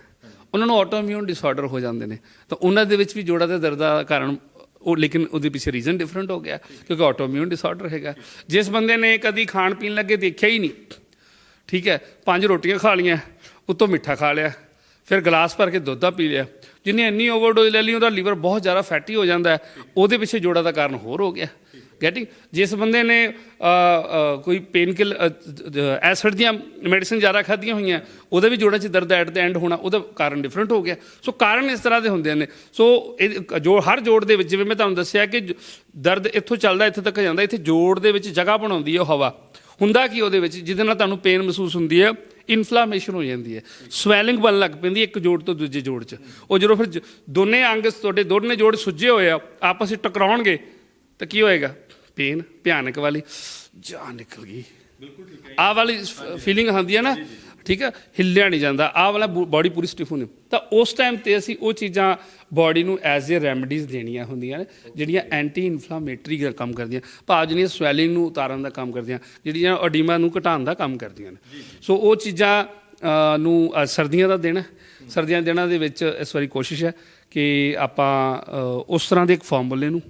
ਉਹਨਾਂ ਨੂੰ ਆਟੋਇਮਿਊਨ ਡਿਸਆਰਡਰ ਹੋ ਜਾਂਦੇ ਨੇ। ਤਾਂ ਉਹਨਾਂ ਦੇ ਵਿੱਚ ਵੀ ਜੋੜਾ ਦੇ ਦਰਦ ਦਾ ਕਾਰਨ ਉਹ, ਲੇਕਿਨ ਉਹਦੇ ਪਿੱਛੇ ਰੀਜ਼ਨ ਡਿਫਰੈਂਟ ਹੋ ਗਿਆ, ਕਿਉਂਕਿ ਆਟੋਇਮਿਊਨ ਡਿਸਆਰਡਰ ਹੈਗਾ। ਜਿਸ ਬੰਦੇ ਨੇ ਕਦੀ ਖਾਣ ਪੀਣ ਲੱਗੇ ਦੇਖਿਆ ਹੀ ਨਹੀਂ ਠੀਕ ਹੈ, ਪੰਜ ਰੋਟੀਆਂ ਖਾ ਲੀਆਂ ਉੱਤੋਂ ਮਿੱਠਾ ਖਾ ਲਿਆ, ਫਿਰ ਗਲਾਸ ਭਰ ਕੇ ਦੁੱਧ ਦਾ ਪੀ ਲਿਆ। ਜਿਹਨੇ ਇੰਨੀ ਓਵਰਡੋਜ਼ ਲੈ ਲਈ, ਉਹਦਾ ਲੀਵਰ ਬਹੁਤ ਜ਼ਿਆਦਾ ਫੈਟੀ ਹੋ ਜਾਂਦਾ ਉਹਦੇ ਪਿੱਛੇ ਜੋੜਾ ਦਾ ਕਾਰਨ ਹੋਰ ਹੋ ਗਿਆ। ਗੈਟਿੰਗ ਜਿਸ ਬੰਦੇ ਨੇ ਕੋਈ ਪੇਨ ਕਿਲ ਐਸਿਡ ਦੀਆਂ ਮੈਡੀਸਿਨ ਜ਼ਿਆਦਾ ਖਾਧੀਆਂ ਹੋਈਆਂ, ਉਹਦੇ ਵੀ ਜੋੜਾਂ 'ਚ ਦਰਦ ਐਟ ਦ ਐਂਡ ਹੋਣਾ, ਉਹਦਾ ਕਾਰਨ ਡਿਫਰੈਂਟ ਹੋ ਗਿਆ। ਸੋ ਕਾਰਨ ਇਸ ਤਰ੍ਹਾਂ ਦੇ ਹੁੰਦੇ ਨੇ। ਸੋ ਇਹ, ਜੋ ਹਰ ਜੋੜ ਦੇ ਵਿੱਚ, ਜਿਵੇਂ ਮੈਂ ਤੁਹਾਨੂੰ ਦੱਸਿਆ ਕਿ ਦਰਦ ਇੱਥੋਂ ਚੱਲਦਾ, ਇੱਥੇ ਤੱਕ ਜਾਂਦਾ, ਇੱਥੇ ਜੋੜ ਦੇ ਵਿੱਚ ਜਗ੍ਹਾ ਬਣਾਉਂਦੀ ਹੈ ਉਹ ਹਵਾ। ਹੁੰਦਾ ਕੀ ਉਹਦੇ ਵਿੱਚ? ਜਿਹਦੇ ਨਾਲ ਤੁਹਾਨੂੰ ਪੇਨ ਮਹਿਸੂਸ ਹੁੰਦੀ ਹੈ ਇਨਫਲੇਮੇਸ਼ਨ ਹੋ ਜਾਂਦੀ ਹੈ। ਸਵੈਲਿੰਗ ਬਣ ਲੱਗ ਪੈਂਦੀ ਇੱਕ ਜੋੜ ਤੋਂ ਦੂਜੇ ਜੋੜ 'ਚ। ਉਹ ਜਦੋਂ ਫਿਰ ਦੋਨੇ ਅੰਗ ਤੁਹਾਡੇ ਦੋਨੇ ਜੋੜ ਸੁੱਜੇ ਹੋਏ ਆ ਆਪਸ ਵਿੱਚ ਟਕਰਾਉਣਗੇ ਤਾਂ ਕੀ ਹੋਏਗਾ? ਪੇਨ ਭਿਆਨਕ ਵਾਲੀ ਜਾਨ ਨਿਕਲ ਗਈ। ਬਿਲਕੁਲ ਠੀਕ ਹੈ ਵਾਲੀ ਫੀਲਿੰਗ ਹੁੰਦੀ ਹੈ ਨਾ ਠੀਕ ਹੈ ਹਿੱਲਿਆ ਨਹੀਂ ਜਾਂਦਾ। ਆਹ ਵਾਲਾ ਬਾਡੀ ਪੂਰੀ ਸਟਿਫ ਹੁੰਦੀ। ਤਾਂ ਉਸ ਟਾਈਮ ਤੇ ਅਸੀਂ ਉਹ ਚੀਜ਼ਾਂ ਬਾਡੀ ਨੂੰ ਐਜ਼ ਅ ਰੈਮਡੀਜ਼ ਦੇਣੀਆਂ ਹੁੰਦੀਆਂ ਨੇ ਜਿਹੜੀਆਂ ਐਂਟੀ ਇਨਫਲਾਮੇਟਰੀ ਦਾ ਕੰਮ ਕਰਦੀਆਂ। ਭਾਵ ਜਿਹੜੀਆਂ ਸਵੈਲਿੰਗ ਨੂੰ ਉਤਾਰਨ ਦਾ ਕੰਮ ਕਰਦੀਆਂ ਜਿਹੜੀਆਂ ਓਡੀਮਾ ਨੂੰ ਘਟਾਉਣ ਦਾ ਕੰਮ ਕਰਦੀਆਂ ਨੇ। ਸੋ ਉਹ ਚੀਜ਼ਾਂ ਨੂੰ ਸਰਦੀਆਂ ਦਾ ਦਿਨ ਸਰਦੀਆਂ ਦੇ ਦਿਨਾਂ ਦੇ ਵਿੱਚ ਇਸ ਵਾਰੀ ਕੋਸ਼ਿਸ਼ ਹੈ ਕਿ ਆਪਾਂ ਉਸ ਤਰ੍ਹਾਂ ਦੇ ਇੱਕ ਫਾਰਮੂਲੇ ਨੂੰ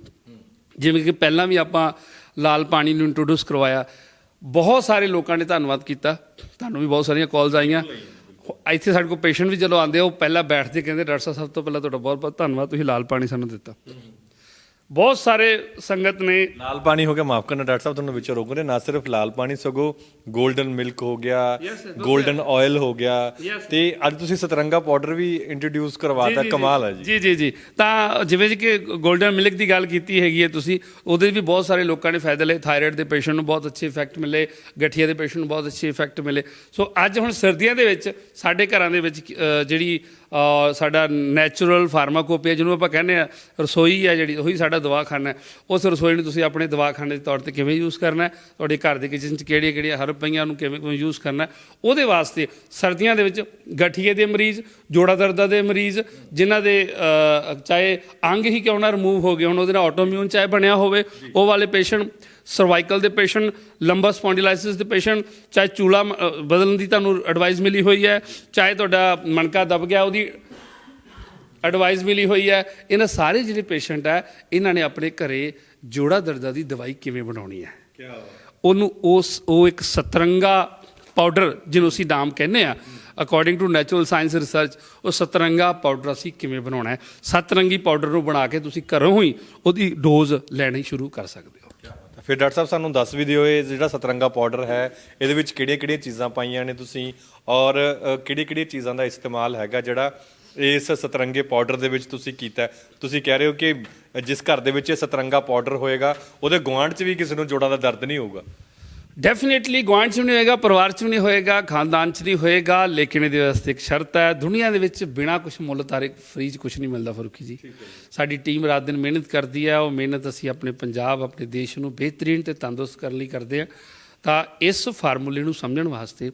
ਜਿਵੇਂ ਕਿ ਪਹਿਲਾਂ ਵੀ ਆਪਾਂ ਲਾਲ ਪਾਣੀ ਨੂੰ ਇੰਟਰੋਡਿਊਸ ਕਰਵਾਇਆ। ਬਹੁਤ ਸਾਰੇ ਲੋਕਾਂ ਨੇ ਧੰਨਵਾਦ ਕੀਤਾ। ਤੁਹਾਨੂੰ ਵੀ ਬਹੁਤ ਸਾਰੀਆਂ ਕਾਲਸ ਆਈਆਂ। ਇੱਥੇ ਸਾਡੇ ਕੋਲ ਪੇਸ਼ੈਂਟ ਵੀ ਜਦੋਂ ਆਉਂਦੇ ਆ, ਉਹ ਪਹਿਲਾਂ ਬੈਠਦੇ ਕਹਿੰਦੇ, ਡਾਕਟਰ ਸਾਹਿਬ, ਸਭ ਤੋਂ ਪਹਿਲਾਂ ਤੁਹਾਡਾ ਬਹੁਤ ਬਹੁਤ ਧੰਨਵਾਦ, ਤੁਸੀਂ ਲਾਲ ਪਾਣੀ ਸਾਨੂੰ ਦਿੱਤਾ। ਬਹੁਤ ਸਾਰੇ ਸੰਗਤ ਨੇ ਲਾਲ ਪਾਣੀ ਹੋ ਗਿਆ ਮਾਫ ਕਰਨਾ ਡਾਕਟਰ ਸਾਹਿਬ ਤੁਹਾਨੂੰ ਵਿੱਚੋਂ ਰੋਕ ਨਾ ਸਿਰਫ ਲਾਲ ਪਾਣੀ ਸਗੋ 골ਡਨ ਮਿਲਕ ਹੋ ਗਿਆ ਗੋਲਡਨ ਆਇਲ ਹੋ ਗਿਆ। ਤੇ ਅੱਜ ਤੁਸੀਂ ਸਤਰੰਗਾ ਪਾਊਡਰ ਵੀ ਇੰਟਰੋਡਿਊਸ ਕਰਵਾਤਾ ਕਮਾਲ ਹੈ ਜੀ। ਜੀ। ਜੀ ਤਾਂ ਜਿਵੇਂ ਕਿ ਗੋਲਡਨ ਮਿਲਕ ਦੀ ਗੱਲ ਕੀਤੀ ਹੈਗੀ ਹੈ ਤੁਸੀਂ ਉਹਦੇ ਵੀ ਬਹੁਤ ਸਾਰੇ ਲੋਕਾਂ ਨੇ ਫਾਇਦੇ ਲਏ। ਥਾਇਰੋਇਡ ਦੇ ਪੇਸ਼ੈਂਟ ਨੂੰ ਬਹੁਤ ਅੱਛੇ ਇਫੈਕਟ ਮਿਲੇ ਗਠੀਆ ਦੇ ਪੇਸ਼ੈਂਟ ਨੂੰ ਬਹੁਤ ਅੱਛੇ ਇਫੈਕਟ ਮਿਲੇ। ਸੋ ਅੱਜ ਹੁਣ ਸਰਦੀਆਂ ਦੇ ਵਿੱਚ ਸਾਡੇ ਘਰਾਂ ਦੇ ਵਿੱਚ ਜਿਹੜੀ ਸਾਡਾ ਨੇਚਰਲ ਫਾਰਮਾਕੋਪੀਆ ਜਿਹਨੂੰ ਆਪਾਂ ਕਹਿੰਦੇ ਆ ਰਸੋਈ ਆ ਜਿਹੜੀ ਉਹੀ ਸਾਡਾ ਦਵਾਖਾਨਾ ਹੈ, ਉਸ ਰਸੋਈ ਨੂੰ ਤੁਸੀਂ ਆਪਣੇ ਦਵਾਖਾਨੇ ਦੇ ਤੌਰ ਤੇ ਕਿਵੇਂ ਯੂਜ਼ ਕਰਨਾ ਹੈ, ਤੁਹਾਡੇ ਘਰ ਦੇ ਕਿਚਨ 'ਚ ਕਿਹੜੀਆਂ ਕਿਹੜੀਆਂ ਹਰਬ ਪਈਆਂ ਨੂੰ ਕਿਵੇਂ ਕਿਵੇਂ ਯੂਜ਼ ਕਰਨਾ ਉਹਦੇ ਵਾਸਤੇ ਸਰਦੀਆਂ ਦੇ ਵਿੱਚ ਗਠੀਏ ਦੇ ਮਰੀਜ਼, ਜੋੜਾ ਦਰਦਾਂ ਦੇ ਮਰੀਜ਼, ਜਿਨ੍ਹਾਂ ਦੇ ਚਾਹੇ ਅੰਗ ਹੀ ਕਿਉਂ ਨਾ ਰਿਮੂਵ ਹੋ ਗਏ ਹੁਣ, ਉਹਦੇ ਨਾਲ ਆਟੋਇਮਿਊਨ ਚਾਹੇ ਬਣਿਆ ਹੋਵੇ, ਉਹ ਵਾਲੇ ਪੇਸ਼ੈਂਟ ਸਰਵਾਈਕਲ ਦੇ ਪੇਸ਼ੈਂਟ ਲੰਬਾ ਸਪੌਂਡਿਲਾਈਸਿਸ ਦੇ ਪੇਸ਼ੈਂਟ ਚਾਹੇ ਚੂਲਾ ਬਦਲਣ ਦੀ ਤੁਹਾਨੂੰ ਐਡਵਾਈਸ ਮਿਲੀ ਹੋਈ ਹੈ, ਚਾਹੇ ਤੁਹਾਡਾ ਮਣਕਾ ਦਬ ਗਿਆ, ਉਹਦੀ ਐਡਵਾਈਸ ਮਿਲੀ ਹੋਈ ਹੈ। ਇਹਨਾਂ ਸਾਰੇ ਜਿਹੜੇ ਪੇਸ਼ੈਂਟ ਹੈ ਇਹਨਾਂ ਨੇ ਆਪਣੇ ਘਰੇ ਜੋੜਾ ਦਰਦਾਂ ਦੀ ਦਵਾਈ ਕਿਵੇਂ ਬਣਾਉਣੀ ਹੈ? ਉਹਨੂੰ ਉਸ ਉਹ ਇੱਕ ਸਤਰੰਗਾ ਪਾਊਡਰ ਜਿਹਨੂੰ ਅਸੀਂ ਨਾਮ ਕਹਿੰਦੇ ਆ according to natural science research ਉਹ ਸਤਰੰਗਾ ਪਾਊਡਰ ਅਸੀਂ ਕਿਵੇਂ ਬਣਾਉਣਾ ਹੈ? ਸਤਰੰਗੀ ਪਾਊਡਰ ਨੂੰ ਬਣਾ ਕੇ ਤੁਸੀਂ ਘਰੋਂ ਹੀ ਉਹਦੀ ਡੋਜ਼ ਲੈਣੀ ਸ਼ੁਰੂ ਕਰ ਸਕਦੇ ਹੋ। ਫਿਰ ਡਾਕਟਰ ਸਾਹਿਬ ਸਾਨੂੰ ਦੱਸ ਵੀ ਦਿਓ ਇਹ ਜਿਹੜਾ ਸਤਰੰਗਾ ਪਾਊਡਰ ਹੈ ਇਹਦੇ ਵਿੱਚ ਕਿਹੜੀਆਂ-ਕਿਹੜੀਆਂ ਚੀਜ਼ਾਂ ਪਾਈਆਂ ਨੇ ਤੁਸੀਂ? ਔਰ ਅ, ਕਿਹੜੀਆਂ-ਕਿਹੜੀਆਂ ਚੀਜ਼ਾਂ ਦਾ ਇਸਤੇਮਾਲ ਹੈਗਾ ਜਿਹੜਾ ਇਸ ਸਤਰੰਗੇ ਪਾਊਡਰ ਦੇ ਵਿੱਚ ਤੁਸੀਂ ਕੀਤਾ? ਤੁਸੀਂ ਕਹਿ ਰਹੇ ਹੋ ਕਿ ਜਿਸ ਘਰ ਦੇ ਵਿੱਚ ਇਹ ਸਤਰੰਗਾ ਪਾਊਡਰ ਹੋਏਗਾ ਉਹਦੇ ਗੁਆਂਢ 'ਚ ਵੀ ਕਿਸੇ ਨੂੰ ਜੋੜਾਂ ਦਾ ਦਰਦ ਨਹੀਂ ਹੋਊਗਾ? ਡੈਫੀਨਿਟਲੀ ਗੁਆਂਢ ਚ ਵੀ ਨਹੀਂ ਹੋਏਗਾ ਪਰਿਵਾਰ ਚ ਵੀ ਨਹੀਂ ਹੋਏਗਾ ਖਾਨਦਾਨ ਚ ਨਹੀਂ ਹੋਏਗਾ ਲੇਕਿਨ ਇਹਦੇ ਵਾਸਤੇ ਇੱਕ ਸ਼ਰਤ ਹੈ। ਦੁਨੀਆ ਦੇ ਵਿੱਚ ਬਿਨਾ ਕੁਝ ਮੁੱਲ ਤਾਰੇ ਫ੍ਰੀ ਚ ਕੁਝ ਨਹੀਂ ਮਿਲਦਾ ਫਰੂਕੀ ਜੀ। ਸਾਡੀ ਟੀਮ ਰਾਤ ਦਿਨ ਮਿਹਨਤ ਕਰਦੀ ਹੈ ਉਹ ਮਿਹਨਤ ਅਸੀਂ ਆਪਣੇ ਪੰਜਾਬ ਆਪਣੇ ਦੇਸ਼ ਨੂੰ ਬਿਹਤਰੀਨ ਤੇ ਤੰਦਰੁਸਤ ਕਰਨ ਲਈ ਕਰਦੇ ਹਾਂ। ਤਾਂ ਇਸ ਫਾਰਮੂਲੇ ਨੂੰ ਸਮਝਣ ਵਾਸਤੇ